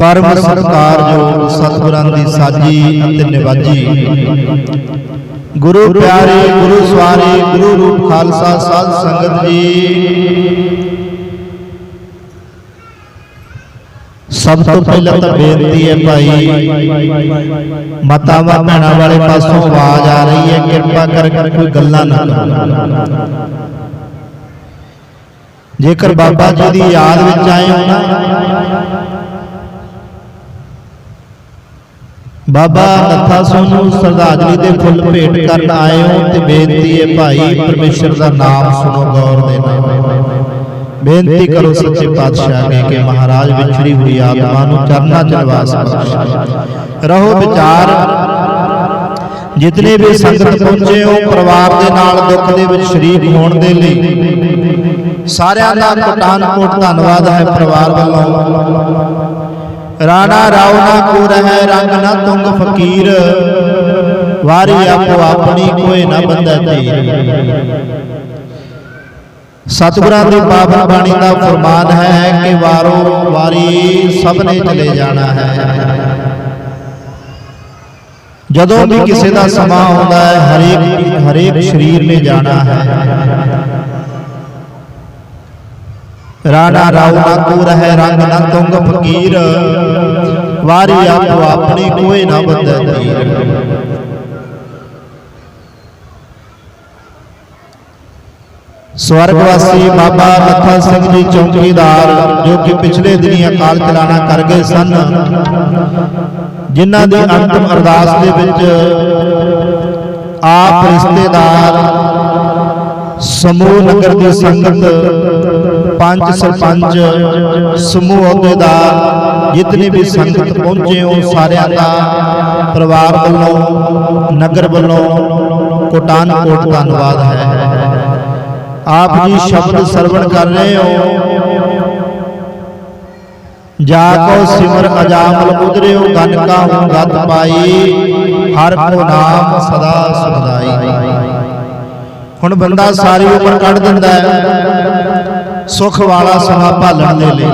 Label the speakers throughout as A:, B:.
A: ਪਰਮ ਸਤਿਕਾਰਯੋਗ ਸਤਿਗੁਰਾਂ ਦੀ ਸਾਜੀ ਅਤੇ ਨਿਵਾਜੀ। ਗੁਰੂ ਪਿਆਰੇ ਗੁਰੂ ਸਵਾਰੇ ਗੁਰੂ ਰੂਪ ਖਾਲਸਾ ਸਾਧ ਸੰਗਤ ਜੀ। ਸਭ ਤੋਂ ਪਹਿਲਾਂ ਤਾਂ ਬੇਨਤੀ ਹੈ ਭਾਈ ਮਾਤਾਵਾਂ ਭੈਣਾਂ ਵਾਲੇ ਪਾਸੋਂ ਆਵਾਜ਼ ਆ ਰਹੀ ਹੈ ਕਿਰਪਾ ਕਰਕੇ ਕੋਈ ਗੱਲਾਂ ਨਾ ਕਰੋ। ਜੇਕਰ ਬਾਬਾ ਜੀ ਦੀ ਯਾਦ ਵਿੱਚ ਆਏ ਹੋ ਨਾ ਬਾਬਾ ਨੱਥਾ ਸੋਨੂੰ ਸ਼ਰਧਾਂਜਲੀ ਦੇ ਫੁੱਲ ਭੇਟ ਕਰਨ ਆਏ ਹੋ ਤੇ ਬੇਨਤੀ ਹੈ ਭਾਈ ਪਰਮੇਸ਼ਰ ਦਾ ਨਾਮ ਸੁਣੋ, ਗੌਰ ਦੇ ਨਾਲ। ਬੇਨਤੀ ਕਰੋ ਸੱਚੇ ਪਾਤਸ਼ਾਹ ਅੱਗੇ ਕਿ ਮਹਾਰਾਜ ਵਿਛੜੀ ਹੋਈ ਆਤਮਾ ਨੂੰ ਚਰਨਾ ਚ ਨਿਵਾਸ ਬਖਸ਼। ਰਹੋ ਵਿਚਾਰ। ਜਿਤਨੇ ਵੀ ਸੰਗਤ ਪਹੁੰਚੇ ਹੋ ਪਰਿਵਾਰ ਦੇ ਨਾਲ ਦੁੱਖ ਦੇ ਵਿੱਚ ਸ਼ਰੀਕ ਹੋਣ ਦੇ ਲਈ ਸਾਰਿਆਂ ਦਾ ਕੋਟਾਨ ਕੋਟ ਧੰਨਵਾਦ ਹੈ ਪਰਿਵਾਰ ਵੱਲੋਂ। ਰਾਣਾ ਰਾਉ ਨਾ ਕੋ ਰਹਿ ਰੰਗ ਨਾ ਤੁੰਗ ਫਕੀਰ। ਵਾਰੀ ਆਪੋ ਆਪਣੀ ਕੋਈ ਨਾ ਬੰਦਾ ਤੀਰ। ਸਤਿਗੁਰਾਂ ਦੀ ਪਾਵਨ ਬਾਣੀ ਦਾ ਫਰਮਾਨ ਹੈ ਕਿ ਵਾਰੋ ਵਾਰੀ ਸਭ ਨੇ ਚਲੇ ਜਾਣਾ ਹੈ। ਜਦੋਂ ਵੀ ਕਿਸੇ ਦਾ ਸਮਾਂ ਆਉਂਦਾ ਹੈ, ਹਰੇਕ ਹਰੇਕ ਸਰੀਰ ਨੇ ਜਾਣਾ ਹੈ। ਰਾਣਾ ਰਾਉ ਨਾ ਕੋ ਰਹਿ, ਰੰਗ ਨਾ ਤੁੰਗ ਫਕੀਰ। ਵਾਰੀ ਆਪੋ ਆਪਣੀ ਕੋਈ ਨਾ ਬੰਦਾ ਤੀਰ। ਸਵਰਗਵਾਸੀ ਬਾਬਾ ਮੱਥਾ ਸਿੰਘ ਜੀ ਚੌਕੀਦਾਰ, ਜੋ ਕਿ ਪਿਛਲੇ ਦਿਨੀ ਅਕਾਲ ਚਲਾਣਾ ਕਰ ਗਏ ਸਨ, ਜਿਨ੍ਹਾਂ ਦੀ ਅੰਤਮ ਅਰਦਾਸ ਦੇ ਵਿੱਚ ਆਪ ਰਿਸ਼ਤੇਦਾਰ ਸਮੂਹ ਨਗਰ ਦੀ ਸੰਗਤ ਪੰਜ ਸਰਪੰਚ ਸਮੂਹ ਅਹੁਦੇਦਾਰ ਜਿਤਨੇ ਵੀ ਸੰਗਤ ਪਹੁੰਚੇ ਹੋ ਸਾਰਿਆਂ ਦਾ ਪਰਿਵਾਰ ਵੱਲੋਂ ਨਗਰ ਵੱਲੋਂ ਕੋਟਾਨ ਕੋਟ ਧੰਨਵਾਦ ਹੈ। ਆਪ ਜੀ ਸ਼ਬਦ ਸਰਵਣ ਕਰ ਰਹੇ ਹੋ। ਜਾ ਕੋ ਸਿਮਰ ਅਜਾਮਲ ਉਦਰਿਓ ਗਨ ਕਾ ਹੂੰ ਗਤ ਪਾਈ ਹਰ ਕੋ ਨਾਮ ਸਦਾ ਸੁਖਦਾਈ। ਹੁਣ ਬੰਦਾ ਸਾਰੀ ਉਮਰ ਕੱਢ ਦਿੰਦਾ ਹੈ। ਸੁਖ ਵਾਲਾ ਸਮਾਂ ਭਾਲਣ ਦੇ ਲਈ।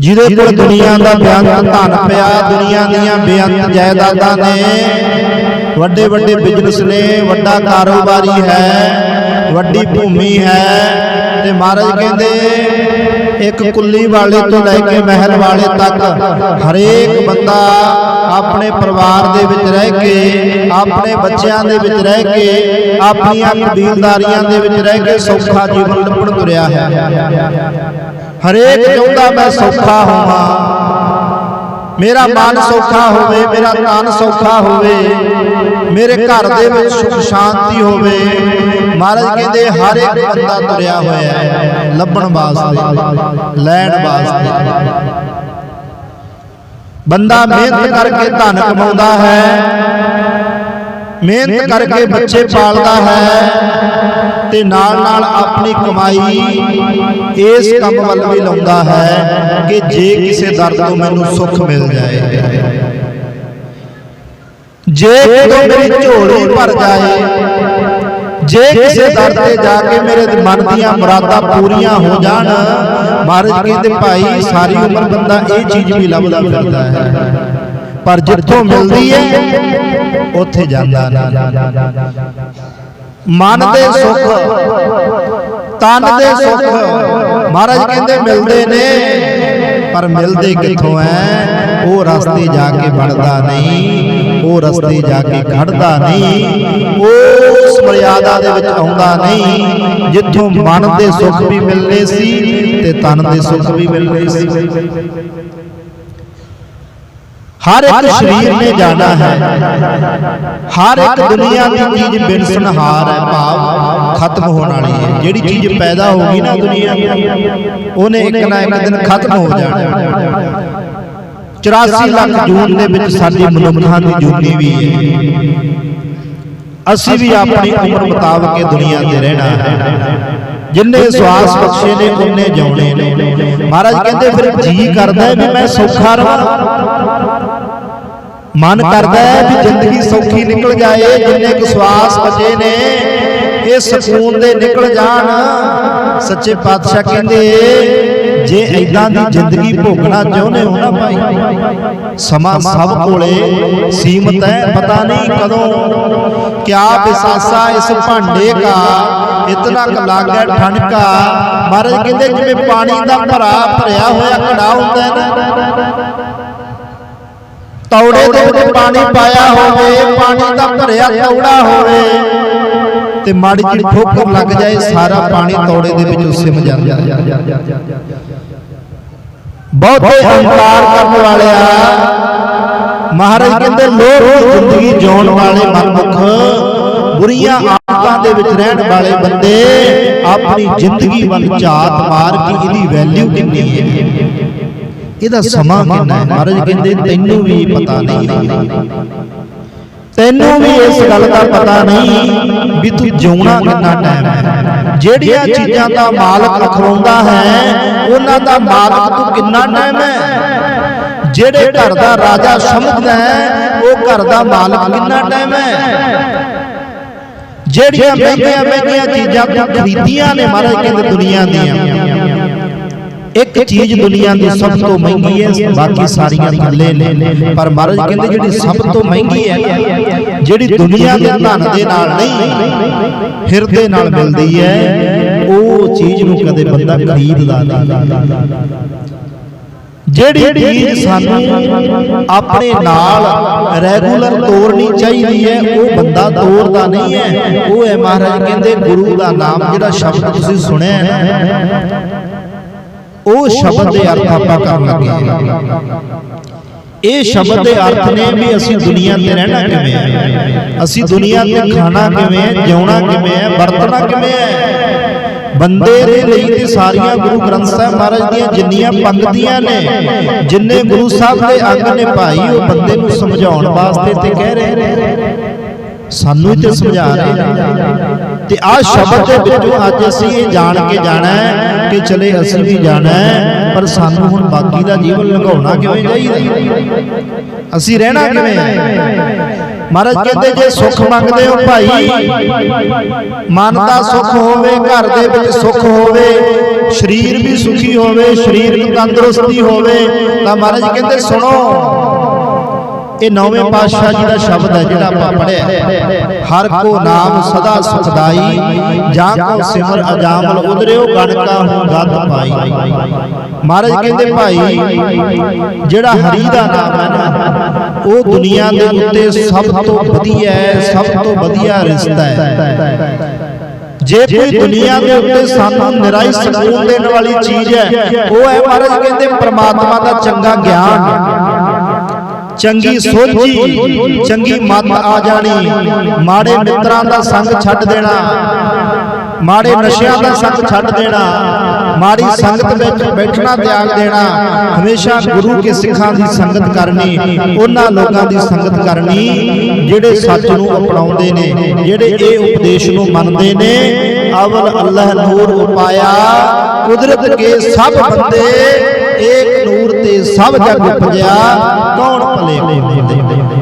A: ਜਿਹਦੇ ਕੋਲ ਦੁਨੀਆ ਦਾ ਬੇਅੰਤ ਧਨ ਪਿਆ ਦੁਨੀਆ ਦੀਆਂ ਬੇਅੰਤ ਜਾਇਦਾਦਾਂ ਨੇ। ਵੱਡੇ ਵੱਡੇ ਬਿਜ਼ਨਸ ਨੇ ਵੱਡਾ ਕਾਰੋਬਾਰੀ ਹੈ। ਵੱਡੀ ਭੂਮੀ ਹੈ। ਤੇ ਮਹਾਰਾਜ ਕਹਿੰਦੇ, ਇੱਕ ਕੁੱਲੀ ਵਾਲੇ ਤੋਂ ਲੈ ਕੇ ਮਹਿਲ ਵਾਲੇ ਤੱਕ ਹਰੇਕ ਬੰਦਾ ਆਪਣੇ ਪਰਿਵਾਰ ਦੇ ਵਿੱਚ ਰਹਿ ਕੇ, ਆਪਣੇ ਬੱਚਿਆਂ ਦੇ ਵਿੱਚ ਰਹਿ ਕੇ, ਆਪਣੀਆਂ ਕਬੀਲਦਾਰੀਆਂ ਦੇ ਵਿੱਚ ਰਹਿ ਕੇ ਸੌਖਾ ਜੀਵਨ ਲੱਭਣ ਤੁਰਿਆ ਹੈ। ਹਰੇਕ ਚਾਹੁੰਦਾ, ਮੈਂ ਸੌਖਾ ਹੋਵਾਂ। ਮੇਰਾ ਮਨ ਸੌਖਾ ਹੋਵੇ ਮੇਰਾ ਤਨ ਸੌਖਾ ਹੋਵੇ ਮੇਰੇ ਘਰ ਦੇ ਵਿੱਚ ਸੁਖ ਸ਼ਾਂਤੀ ਹੋਵੇ। ਮਹਾਰਾਜ ਕਹਿੰਦੇ ਹਰ ਇੱਕ ਬੰਦਾ ਤੁਰਿਆ ਹੋਇਆ ਹੈ ਲੱਭਣ ਵਾਸਤੇ ਲੈਣ ਵਾਸਤੇ। ਬੰਦਾ ਮਿਹਨਤ ਕਰਕੇ ਧਨ ਕਮਾਉਂਦਾ ਹੈ। ਮਿਹਨਤ ਕਰਕੇ ਬੱਚੇ ਪਾਲਦਾ ਹੈ। ਤੇ ਨਾਲ ਨਾਲ ਆਪਣੀ ਕਮਾਈ ਇਸ ਕੰਮ ਵੱਲ ਵੀ ਲਾਉਂਦਾ ਹੈ ਕਿ ਜੇ ਕਿਸੇ ਦਰ ਤੋਂ ਮੈਨੂੰ ਸੁੱਖ ਮਿਲ ਜਾਏ। ਜੇ ਕਿਤੋਂ ਮੇਰੀ ਝੋਲੀ ਭਰ ਜਾਏ ਜੇ ਕਿਸੇ ਦਰ ਤੇ ਜਾ ਕੇ ਮੇਰੇ ਮਨ ਦੀਆਂ ਮੁਰਾਦਾਂ ਪੂਰੀਆਂ ਹੋ ਜਾਣ ਮਹਾਰਾਜ ਕਹਿੰਦੇ ਭਾਈ ਸਾਰੀ ਉਮਰ ਬੰਦਾ ਇਹ ਚੀਜ਼ ਵੀ ਲੱਭਦਾ ਫਿਰਦਾ ਹੈ। ਪਰ ਜਿੱਥੋਂ ਮਿਲਦੀ ਹੈ ਉੱਥੇ ਜਾਂਦਾ ਨਹੀਂ ਮਨ ਦੇ ਸੁੱਖ ਤਨ ਦੇ ਸੁੱਖ। ਮਹਾਰਾਜ ਕਹਿੰਦੇ ਮਿਲਦੇ ਨੇ, ਪਰ ਮਿਲਦੇ ਕਿੱਥੋਂ ਐ? ਉਹ ਰਸਤੇ ਜਾ ਕੇ ਬਣਦਾ ਨਹੀਂ, ਉਹ ਰਸਤੇ ਜਾ ਕੇ ਖੜਦਾ ਨਹੀਂ ਉਸ ਮਰਿਆਦਾ ਦੇ ਵਿੱਚ ਆਉਂਦਾ ਨਹੀਂ। ਜਿੱਥੋਂ ਮਨ ਦੇ ਸੁੱਖ ਵੀ ਮਿਲਨੇ ਸੀ ਤੇ ਤਨ ਦੇ ਸੁੱਖ ਵੀ ਮਿਲਨੇ ਸੀ। ਹਰ ਇੱਕ ਸਰੀਰ ਨੇ ਜਾਣਾ ਹੈ। ਹਰ ਇੱਕ ਦੁਨੀਆ ਦੀ ਚੀਜ਼ ਬਿਨਸਨਹਾਰ ਹੈ ਭਾਵ ਖਤਮ ਹੋਣ ਵਾਲੀ ਹੈ। ਜਿਹੜੀ ਚੀਜ਼ ਪੈਦਾ ਹੋ ਗਈ ਨਾ ਦੁਨੀਆ ਉਹਨੇ ਇੱਕ ਨਾ ਇੱਕ ਦਿਨ ਖਤਮ ਹੋ ਜਾਣਾ 84 ਲੱਖ ਜੂਨ ਦੇ ਵਿੱਚ ਸਾਡੀ ਮਨੁੱਖਾਂ ਦੀ ਜੂਨੀ ਵੀ ਹੈ। ਅਸੀਂ ਵੀ ਆਪਣੀ ਉਮਰ ਮੁਤਾਬਕ ਇਹ ਦੁਨੀਆ ਤੇ ਰਹਿਣਾ ਹੈ। ਜਿੰਨੇ ਸਵਾਸ ਬਖਸ਼ੇ ਨੇ ਉਹਨੇ ਜਿਉਣੇ ਨੇ। ਮਹਾਰਾਜ ਕਹਿੰਦੇ ਫਿਰ ਜੀ ਕਰਦਾ ਵੀ ਮੈਂ ਸੌਖਾ ਰਵਾਂ। ਮਨ ਕਰਦਾ ਹੈ ਵੀ ਜ਼ਿੰਦਗੀ ਸੌਖੀ ਨਿਕਲ ਜਾਏ ਜਿੰਨੇ ਕੁ ਸਵਾਸ ਬਚੇ ਨੇ ਇਹ ਸਕੂਨ ਦੇ ਨਿਕਲ ਜਾਣ। ਸੱਚੇ ਪਾਤਸ਼ਾਹ ਕਹਿੰਦੇ ਜੇ ਐਦਾਂ ਦੀ ਜ਼ਿੰਦਗੀ ਭੋਗਣਾ ਚਾਹੁੰਦੇ ਹੋ ਨਾ ਭਾਈ। ਸਮਾਂ ਸਭ ਕੋਲੇ ਸੀਮਤ ਹੈ ਪਤਾ ਨਹੀਂ ਕਦੋਂ। ਕਿਆ ਵਿਸਾਸਾ ਇਸ ਭਾਂਡੇ ਕਾ ਇਤਨਾ ਕ ਲਾਗੈ ਠਣਕਾ। ਮਹਾਰਾਜ ਕਹਿੰਦੇ ਜਿਵੇਂ ਪਾਣੀ ਦਾ ਭਰਾ ਭਰਿਆ ਹੋਇਆ ਘੜਾ ਹੁੰਦਾ ਹੈ ਨਾ ਤੌੜੇ ਦੇ ਵਿੱਚ ਪਾਣੀ ਪਾਇਆ ਹੋਵੇ ਪਾਣੀ ਦਾ ਭਰਿਆ ਤੌੜਾ ਹੋਵੇ। ਤੇ ਮਾੜੀ ਜਿਹੀ ਠੋਕਰ ਲੱਗ ਜਾਏ ਸਾਰਾ ਪਾਣੀ ਤੌੜੇ ਦੇ ਵਿੱਚ ਸਿਮ ਜਾਂਦਾ। ਬਹੁਤੇ ਹੰਕਾਰ ਕਰਨ ਵਾਲਿਆ ਮਹਾਰਾਜ ਕਹਿੰਦੇ ਲੋਕ ਜ਼ਿੰਦਗੀ ਜਿਉਣ ਵਾਲੇ ਮਨਮੁਖ ਬੁਰੀਆਂ ਆਦਤਾਂ ਦੇ ਵਿੱਚ ਰਹਿਣ ਵਾਲੇ ਬੰਦੇ ਆਪਣੀ ਜ਼ਿੰਦਗੀ ਵੱਲ ਝਾਤ ਮਾਰ ਕੇ ਇਹਦੀ ਵੈਲਿਊ ਕਿੰਨੀ ਹੈ? ਇਹਦਾ ਸਮਾਂ ਕਿੰਨਾ ਹੈ? ਮਹਾਰਾਜ ਕਹਿੰਦੇ ਤੈਨੂੰ ਵੀ ਪਤਾ ਨਹੀਂ। ਤੈਨੂੰ ਵੀ ਇਸ ਗੱਲ ਦਾ ਪਤਾ ਨਹੀਂ ਵੀ ਤੂੰ ਜਿਉਣਾ ਕਿੰਨਾ ਟਾਈਮ ਹੈ। ਜਿਹੜੀਆਂ ਚੀਜ਼ਾਂ ਦਾ ਮਾਲਕ ਅਖਵਾਉਂਦਾ ਹੈ ਉਹਨਾਂ ਦਾ ਮਾਲਕ ਤੂੰ ਕਿੰਨਾ ਟਾਈਮ ਹੈ? ਜਿਹੜੇ ਘਰ ਦਾ ਰਾਜਾ ਸਮਝਦਾ ਹੈ ਉਹ ਘਰ ਦਾ ਮਾਲਕ ਕਿੰਨਾ ਟਾਈਮ ਹੈ? ਜਿਹੜੀਆਂ ਮਹਿੰਗੀਆਂ ਮਹਿੰਗੀਆਂ ਚੀਜ਼ਾਂ ਤੂੰ ਖਰੀਦੀਆਂ ਨੇ ਮਹਾਰਾਜ ਕਹਿੰਦੇ ਦੁਨੀਆ ਦੀਆਂ। ਇੱਕ ਚੀਜ਼ ਦੁਨੀਆ ਦੀ ਸਭ ਤੋਂ ਮਹਿੰਗੀ ਹੈ ਬਾਕੀ ਸਾਰੀਆਂ ਥੱਲੇ ਨੇ ਪਰ ਮਹਾਰਾਜ ਕਹਿੰਦੇ ਜਿਹੜੀ ਸਭ ਤੋਂ ਮਹਿੰਗੀ ਹੈ ਜਿਹੜੀ ਦੁਨੀਆ ਦੇ ਧਨ ਦੇ ਨਾਲ ਨਹੀਂ ਹਿਰਦੇ ਨਾਲ ਮਿਲਦੀ ਹੈ ਉਹ ਚੀਜ਼ ਨੂੰ ਕਦੇ ਬੰਦਾ ਖਰੀਦਦਾ ਨਹੀਂ ਜਿਹੜੀ ਚੀਜ਼ ਸਾਨੂੰ ਆਪਣੇ ਨਾਲ ਰੈਗੂਲਰ ਤੋਰਨੀ ਚਾਹੀਦੀ ਹੈ ਉਹ ਬੰਦਾ ਤੋਰਦਾ ਨਹੀਂ ਹੈ। ਉਹ ਹੈ ਮਹਾਰਾਜ ਕਹਿੰਦੇ ਗੁਰੂ ਦਾ ਨਾਮ ਜਿਹੜਾ ਸ਼ਬਦ ਤੁਸੀਂ ਸੁਣਿਆ ਹੈ ਉਹ ਸ਼ਬਦ ਦੇ ਅਰਥ ਆਪਾਂ ਕਰਨ ਲੱਗੇ ਇਹ ਸ਼ਬਦ ਦੇ ਅਰਥ ਨੇ ਵੀ ਅਸੀਂ ਦੁਨੀਆ ਤੇ ਰਹਿਣਾ ਕਿਵੇਂ ਹੈ? ਅਸੀਂ ਦੁਨੀਆ ਤੇ ਖਾਣਾ ਕਿਵੇਂ ਹੈ? ਜਿਉਣਾ ਕਿਵੇਂ ਹੈ? ਵਰਤਣਾ ਕਿਵੇਂ ਹੈ? ਬੰਦੇ ਦੇ ਲਈ ਤੇ ਸਾਰੀਆਂ ਗੁਰੂ ਗ੍ਰੰਥ ਸਾਹਿਬ ਮਹਾਰਾਜ ਦੀਆਂ ਜਿੰਨੀਆਂ ਪੰਕਤੀਆਂ ਨੇ ਜਿੰਨੇ ਗੁਰੂ ਸਾਹਿਬ ਦੇ ਅੰਗ ਨੇ ਭਾਈ ਉਹ ਬੰਦੇ ਨੂੰ ਸਮਝਾਉਣ ਵਾਸਤੇ ਤੇ ਕਹਿ ਰਹੇ ਨੇ। ਸਾਨੂੰ ਹੀ ਤੇ ਸਮਝਾ ਰਹੇ ਤੇ ਆਹ ਸ਼ਬਦ ਦੇ ਵਿੱਚੋਂ ਅੱਜ ਅਸੀਂ ਇਹ ਜਾਣ ਕੇ ਜਾਣਾ ਹੈ ਕਿ ਚਲੇ ਅਸੀਂ ਵੀ ਜਾਣਾ ਹੈ। ਪਰ ਸਾਨੂੰ ਹੁਣ ਬਾਕੀ ਦਾ ਜੀਵਨ ਲੰਘਾਉਣਾ ਕਿਵੇਂ ਚਾਹੀਦਾ? ਅਸੀਂ ਰਹਿਣਾ ਕਿਵੇਂ? ਮਹਾਰਾਜ ਕਹਿੰਦੇ ਜੇ ਸੁੱਖ ਮੰਗਦੇ ਹੋ ਭਾਈ ਮਨ ਦਾ ਸੁੱਖ ਹੋਵੇ ਘਰ ਦੇ ਵਿੱਚ ਸੁੱਖ ਹੋਵੇ ਸਰੀਰ ਵੀ ਸੁਖੀ ਹੋਵੇ ਸਰੀਰਕ ਤੰਦਰੁਸਤੀ ਹੋਵੇ ਤਾਂ ਮਹਾਰਾਜ ਕਹਿੰਦੇ ਸੁਣੋ ਇਹ ਨੌਵੇਂ ਪਾਤਸ਼ਾਹ ਜੀ ਦਾ ਸ਼ਬਦ ਹੈ ਜਿਹੜਾ ਆਪਾਂ ਪੜਿਆ ਹਰ ਕੋ ਨਾਮ ਸਦਾ ਸੁਖਦਾਈ ਜਾਂ ਕੋ ਸਿਮਰ ਅਜਾਮਲ ਉਦਰਿਓ ਗਣ ਕਾ ਹੂੰ ਗੱਦ ਪਾਈ। ਮਹਾਰਾਜ ਕਹਿੰਦੇ ਭਾਈ ਜਿਹੜਾ ਹਰੀ ਦਾ ਨਾਮ ਹੈ ਨਾ ਉਹ ਦੁਨੀਆ ਦੇ ਉੱਤੇ ਸਭ ਤੋਂ ਵਧੀਆ ਹੈ ਸਭ ਤੋਂ ਵਧੀਆ ਰਿਸ਼ਤਾ ਹੈ। ਜੇ ਕੋਈ ਦੁਨੀਆ ਦੇ ਉੱਤੇ ਸਾਨੂੰ ਨਿਰਾਈ ਸਕੂਨ ਦੇਣ ਵਾਲੀ ਚੀਜ਼ ਹੈ ਉਹ ਹੈ ਮਹਾਰਾਜ ਕਹਿੰਦੇ ਪ੍ਰਮਾਤਮਾ ਦਾ ਚੰਗਾ ਗਿਆਨ। ਚੰਗੀ ਸੋਝੀ ਚੰਗੀ ਮੱਤ ਆ ਜਾਣੀ। ਮਾੜੇ ਮਿੱਤਰਾਂ ਦਾ ਸੰਗ ਛੱਡ ਦੇਣਾ। ਮਾੜੇ ਨਸ਼ਿਆਂ ਦਾ ਸੰਗ ਛੱਡ ਦੇਣਾ। ਮਾੜੀ ਸੰਗਤ ਵਿੱਚ ਬੈਠਣਾ ਤਿਆਗ ਦੇਣਾ। ਹਮੇਸ਼ਾ ਗੁਰੂ ਕੇ ਸਿੱਖਾਂ ਦੀ ਸੰਗਤ ਕਰਨੀ। ਉਹਨਾਂ ਲੋਕਾਂ ਦੀ ਸੰਗਤ ਕਰਨੀ। ਜਿਹੜੇ ਸੱਚ ਨੂੰ ਅਪਣਾਉਂਦੇ ਨੇ ਜਿਹੜੇ ਇਹ ਉਪਦੇਸ਼ ਨੂੰ ਮੰਨਦੇ ਨੇ ਅਵਲ ਅੱਲਾਹ ਨੂਰ ਉਪਾਇਆ। ਕੁਦਰਤ ਕੇ ਸਭ ਬੰਦੇ ਏਕ ਤੇ ਸਭ ਜਗ ਉਪਜਿਆ ਕੌਣ ਭਲੇ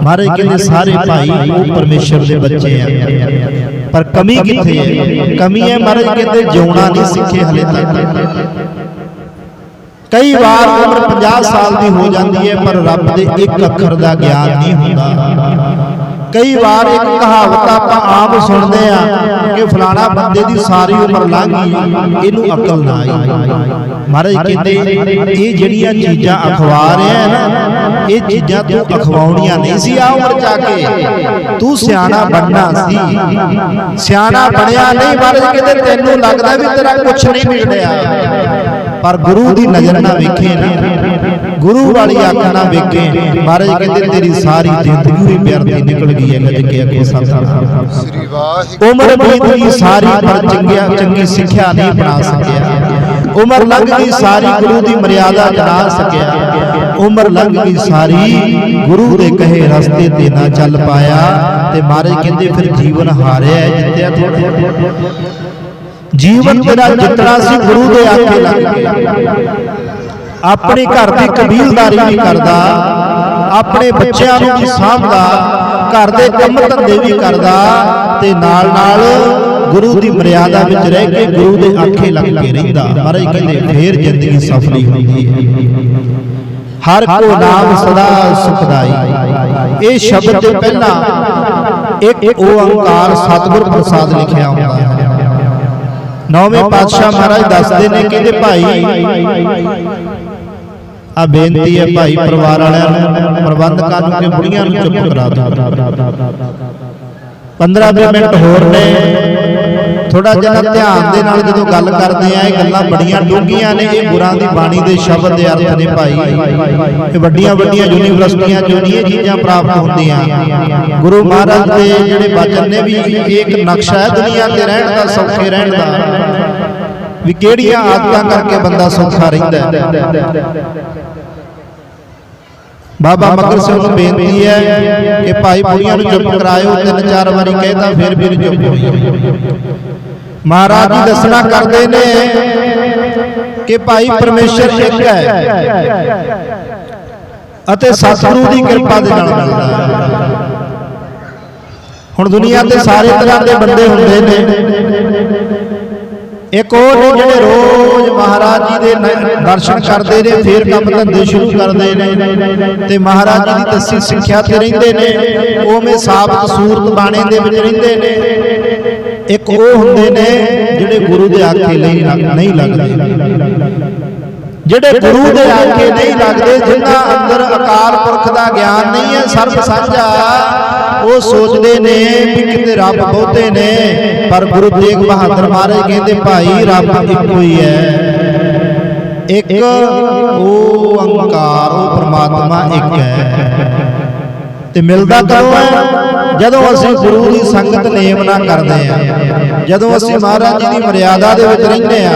A: ਮਹਾਰਾਜ ਕਹਿੰਦੇ ਸਾਰੇ ਭਾਈ ਉਹ ਪਰਮੇਸ਼ਰ ਦੇ ਬੱਚੇ ਆ। ਪਰ ਕਮੀ ਕਿੱਥੇ ਹੈ ਕਮੀ ਹੈ ਮਹਾਰਾਜ ਕਹਿੰਦੇ ਜਿਉਣਾ ਨਹੀਂ ਸਿੱਖੇ ਹਲੇ ਤੱਕ। ਕਈ ਵਾਰ ਉਮਰ 50 ਸਾਲ ਦੀ ਹੋ ਜਾਂਦੀ ਹੈ ਪਰ ਰੱਬ ਦੇ ਇੱਕ ਅੱਖਰ ਦਾ ਗਿਆਨ ਨਹੀਂ ਹੁੰਦਾ। ਕਈ ਵਾਰ ਇੱਕ ਕਹਾਵਤ ਆਪਾਂ ਆਮ ਸੁਣਦੇ ਆ ਕਿ ਫਲਾਣਾ ਬੰਦੇ ਦੀ ਸਾਰੀ ਉਮਰ ਲੰਘ ਗਈ ਇਹਨੂੰ ਅਕਲ ਨਾ ਆਈ। ਮਹਾਰਾਜ ਕਹਿੰਦੇ ਇਹ ਜਿਹੜੀਆਂ ਚੀਜ਼ਾਂ ਅਖਵਾ ਰਿਹਾ ਨਾ ਇਹ ਚੀਜ਼ਾਂ ਤੂੰ ਅਖਵਾਉਣੀਆਂ ਨਹੀਂ ਸੀ ਆ ਉਮਰ ਜਾ ਕੇ। ਤੂੰ ਸਿਆਣਾ ਬਣਨਾ ਸੀ। ਸਿਆਣਾ ਬਣਿਆ ਨਹੀਂ ਮਹਾਰਾਜ ਕਹਿੰਦੇ ਤੈਨੂੰ ਲੱਗਦਾ ਵੀ ਤੇਰਾ ਕੁਝ ਨਹੀਂ ਵਿਗੜਿਆ ਪਰ ਗੁਰੂ ਦੀ ਨਜ਼ਰ ਨਾ ਵੇਖੇ ਨਾ। ਗੁਰੂ ਵਾਲੀ ਅੱਖ ਨਾ ਵੇਖੇ। ਮਹਾਰਾਜ ਕਹਿੰਦੇ ਤੇਰੀ ਸਾਰੀ ਜ਼ਿੰਦਗੀ ਹੀ ਵਿਅਰਥ ਨਿਕਲ ਗਈ ਹੈ ਗੱਜ ਕੇ ਅੱਗੇ ਸਤਿਨਾਮ
B: ਸ੍ਰੀ ਵਾਹਿਗੁਰੂ
A: ਉਮਰ ਬੀਤ ਗਈ ਸਾਰੀ ਪਰ ਚੰਗਿਆ ਚੰਗੀ ਸਿੱਖਿਆ ਨਹੀਂ ਬਣਾ ਸਕਿਆ। ਉਮਰ ਲੰਘ ਗਈ ਸਾਰੀ ਗੁਰੂ ਦੀ ਮਰਿਆਦਾ ਜਨਾ ਸਕਿਆ। ਉਮਰ ਲੰਘ ਗਈ ਸਾਰੀ ਗੁਰੂ ਦੇ ਕਹੇ ਰਸਤੇ ਤੇ ਨਾ ਚੱਲ ਪਾਇਆ। ਤੇ ਮਹਾਰਾਜ ਕਹਿੰਦੇ ਫਿਰ ਜੀਵਨ ਹਾਰਿਆ ਜਿੱਤਿਆ ਥੋੜਾ ਜੀਵਨ ਤੇਰਾ ਜਿੱਤਣਾ ਸੀ ਗੁਰੂ ਦੇ ਆਖੇ ਲੱਗ ਗਿਆ ਆਪਣੇ ਘਰ ਦੀ ਕਬੀਲਦਾਰੀ ਵੀ ਕਰਦਾ ਆਪਣੇ ਬੱਚਿਆਂ ਨੂੰ ਵੀ ਸਾਂਭਦਾ ਘਰ ਦੇ ਕੰਮ ਧੰਦੇ ਵੀ ਕਰਦਾ ਤੇ ਨਾਲ ਨਾਲ ਗੁਰੂ ਦੀ ਮਰਿਆਦਾ ਵਿੱਚ ਰਹਿ ਕੇ ਗੁਰੂ ਦੇ ਆਖੇ ਲੱਗ ਕੇ ਰਹਿੰਦਾ ਮਹਾਰਾਜ ਕਹਿੰਦੇ ਫੇਰ ਜ਼ਿੰਦਗੀ ਸਫਲੀ ਹੁੰਦੀ ਹੈ। ਹਰ ਕੋ ਨਾਮ ਸਦਾ ਸੁਖਦਾਈ। ਇਹ ਸ਼ਬਦ ਦੇ ਪਹਿਲਾਂ ਇੱਕ ਓੰਕਾਰ ਸਤਿਗੁਰ ਪ੍ਰਸਾਦ ਲਿਖਿਆ ਹੁੰਦਾ। ਹੈ ਨੌਵੇਂ ਪਾਤਸ਼ਾਹ ਮਹਾਰਾਜ ਦੱਸਦੇ ਨੇ ਕਹਿੰਦੇ ਭਾਈ ਆ ਬੇਨਤੀ ਹੈ ਭਾਈ ਪਰਿਵਾਰ ਵਾਲਿਆਂ ਨੂੰ ਪ੍ਰਬੰਧਕਾਂ ਨੂੰ ਕਿ ਬੁੜੀਆਂ ਨੂੰ ਚੁੱਪ ਕਰਾ ਦਿਓ। 15-20 ਮਿੰਟ ਹੋਰ ਨੇ। ਥੋੜਾ ਜਿਹਾ ਧਿਆਨ ਦੇ ਨਾਲ ਜਦੋਂ ਗੱਲ ਕਰਦੇ ਆ ਇਹ ਗੱਲਾਂ ਬੜੀਆਂ ਡੂੰਘੀਆਂ ਨੇ ਇਹ ਗੁਰਾਂ ਦੀ ਬਾਣੀ ਦੇ ਸ਼ਬਦ ਦੇ ਅਰਥ ਨੇ ਭਾਈ। ਇਹ ਵੱਡੀਆਂ ਵੱਡੀਆਂ ਯੂਨੀਵਰਸਿਟੀਆਂ ਚੋਂ ਨਹੀਂ ਇਹ ਚੀਜ਼ਾਂ ਪ੍ਰਾਪਤ ਹੁੰਦੀਆਂ। ਗੁਰੂ ਮਹਾਰਾਜ ਦੇ ਜਿਹੜੇ ਬਚਨ ਨੇ ਵੀ ਇੱਕ ਨਕਸ਼ਾ ਹੈ ਦੁਨੀਆ ਤੇ ਰਹਿਣ ਦਾ ਸੌਖੇ ਰਹਿਣ ਦਾ। ਵੀ ਕਿਹੜੀਆਂ ਆਦਤਾਂ ਕਰਕੇ ਬੰਦਾ ਸੌਖਾ ਰਹਿੰਦਾ ਹੈ। ਬਾਬਾ ਮਗਰ ਸਿੰਘ ਨੂੰ ਬੇਨਤੀ ਹੈ ਕਿ ਭਾਈ ਬੁੜੀਆਂ ਨੂੰ ਚੁੱਪ ਕਰਾਇਓ ਤਿੰਨ ਚਾਰ ਵਾਰੀ ਕਹਿਤਾ ਫਿਰ ਵੀ ਚੁੱਪ ਹੋਈ। ਮਹਾਰਾਜ ਜੀ ਦੱਸਣਾ ਕਰਦੇ ਨੇ ਕਿ ਭਾਈ ਪਰਮੇਸ਼ਰ ਇੱਕ ਹੈ। ਅਤੇ ਸਤਿਗੁਰੂ ਦੀ ਕਿਰਪਾ ਦੇ ਨਾਲ। ਮਿਲਦਾ ਹੁਣ ਦੁਨੀਆ ਤੇ ਸਾਰੇ ਤਰ੍ਹਾਂ ਦੇ ਬੰਦੇ ਹੁੰਦੇ ਨੇ। ਇੱਕ ਉਹ ਨੇ ਜਿਹੜੇ ਰੋਜ਼ ਮਹਾਰਾਜ ਜੀ ਦੇ ਦਰਸ਼ਨ ਕਰਦੇ ਨੇ ਫੇਰ ਕੰਮ ਧੰਦੇ ਸ਼ੁਰੂ ਕਰਦੇ ਨੇ। ਤੇ ਮਹਾਰਾਜ ਜੀ ਦੀ ਦੱਸੀ ਸਿੱਖਿਆ ਤੇ ਰਹਿੰਦੇ ਨੇ। ਉਵੇਂ ਸਾਬਤ ਸੂਰਤ ਬਾਣੇ ਦੇ ਵਿੱਚ ਰਹਿੰਦੇ ਨੇ। ਇੱਕ ਉਹ ਹੁੰਦੇ ਨੇ ਜਿਹੜੇ ਗੁਰੂ ਦੇ ਆਖੇ ਲਈ ਨਹੀਂ ਲੱਗਦੇ। ਜਿਹੜੇ ਗੁਰੂ ਦੇ ਆਖੇ ਨਹੀਂ ਲੱਗਦੇ, ਜਿਨ੍ਹਾਂ ਅੰਦਰ ਅਕਾਲ ਪੁਰਖ ਦਾ ਗਿਆਨ ਨਹੀਂ ਹੈ, ਸਰਬ ਸਾਂਝਾ, ਉਹ ਸੋਚਦੇ ਨੇ ਵੀ ਕਿਤੇ ਰੱਬ ਬਹੁਤੇ ਨੇ, ਪਰ ਗੁਰੂ ਤੇਗ ਬਹਾਦਰ ਮਹਾਰਾਜ ਕਹਿੰਦੇ, ਭਾਈ, ਰੱਬ ਇੱਕੋ ਹੀ ਹੈ। ਇੱਕ ਉਹ ਅੰਕਾਰ, ਉਹ ਪ੍ਰਮਾਤਮਾ ਇੱਕ ਹੈ। ਤੇ ਮਿਲਦਾ ਕਦੋਂ ਹੈ? ਜਦੋਂ ਅਸੀਂ ਗੁਰੂ ਦੀ ਸੰਗਤ ਨੇਮ ਨਾ ਕਰਦੇ ਆ ਜਦੋਂ ਅਸੀਂ ਮਹਾਰਾਜ ਜੀ ਦੀ ਮਰਿਆਦਾ ਦੇ ਵਿੱਚ ਰਹਿੰਦੇ ਆ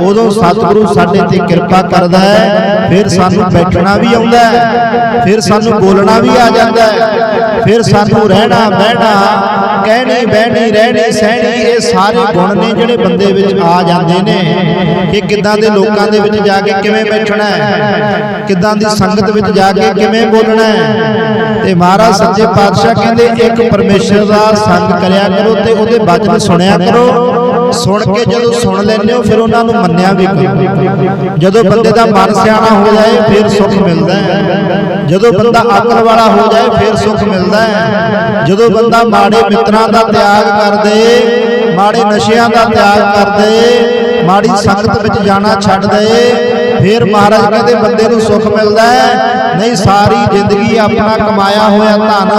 A: ਉਦੋਂ ਸਤਿਗੁਰੂ ਸਾਡੇ ਤੇ ਕਿਰਪਾ ਕਰਦਾ ਹੈ ਫਿਰ ਸਾਨੂੰ ਬੈਠਣਾ ਵੀ ਆਉਂਦਾ ਹੈ ਫਿਰ ਸਾਨੂੰ ਬੋਲਣਾ ਵੀ ਆ ਜਾਂਦਾ ਹੈ ਫਿਰ ਸਾਨੂੰ ਰਹਿਣਾ ਬਹਿਣਾ ਕਹਿਣੀ ਬਹਿਣੀ ਰਹਿਣੀ ਸਹਿਣੀ ਇਹ ਸਾਰੇ ਗੁਣ ਨੇ ਜਿਹੜੇ ਬੰਦੇ ਵਿੱਚ ਆ ਜਾਂਦੇ ਨੇ ਕਿ ਕਿੱਦਾਂ ਦੇ ਲੋਕਾਂ ਦੇ ਵਿੱਚ ਜਾ ਕੇ ਕਿਵੇਂ ਬੈਠਣਾ ਹੈ ਕਿੱਦਾਂ ਦੀ ਸੰਗਤ ਵਿੱਚ ਜਾ ਕੇ ਕਿਵੇਂ ਬੋਲਣਾ ਹੈ ਤੇ ਮਹਾਰਾਜ ਸੱਚੇ ਪਾਤਸ਼ਾਹ ਕਹਿੰਦੇ, ਇੱਕ ਪਰਮੇਸ਼ਰ ਦਾ ਸੰਗ ਕਰਿਆ ਕਰੋ ਤੇ ਉਹਦੇ ਬਚਨ ਸੁਣਿਆ ਕਰੋ। ਸੁਣ ਕੇ ਜਦੋਂ ਸੁਣ ਲੈਂਦੇ ਹੋ, ਫਿਰ ਉਹਨਾਂ ਨੂੰ ਮੰਨਿਆ ਵੀ ਕਰੋ। ਜਦੋਂ ਬੰਦੇ ਦਾ ਮਨ ਸਿਆਣਾ ਹੋ ਜਾਏ, ਫਿਰ ਸੁੱਖ ਮਿਲਦਾ ਹੈ। ਜਦੋਂ ਬੰਦਾ ਅਕਲ ਵਾਲਾ ਹੋ ਜਾਏ, ਫਿਰ ਸੁੱਖ ਮਿਲਦਾ ਹੈ। ਜਦੋਂ ਬੰਦਾ ਮਾੜੇ ਮਿੱਤਰਾਂ ਦਾ ਤਿਆਗ ਕਰ ਦੇ ਮਾੜੇ ਨਸ਼ਿਆਂ ਦਾ ਤਿਆਗ ਕਰ ਦੇ ਮਾੜੀ ਸੰਗਤ ਵਿੱਚ ਜਾਣਾ ਛੱਡ ਦੇ, ਫਿਰ ਮਹਾਰਾਜ ਕਹਿੰਦੇ, ਬੰਦੇ ਨੂੰ ਸੁੱਖ ਮਿਲਦਾ ਹੈ। ਨਹੀਂ ਸਾਰੀ ਜ਼ਿੰਦਗੀ ਆਪਣਾ ਕਮਾਇਆ ਹੋਇਆ ਧਨ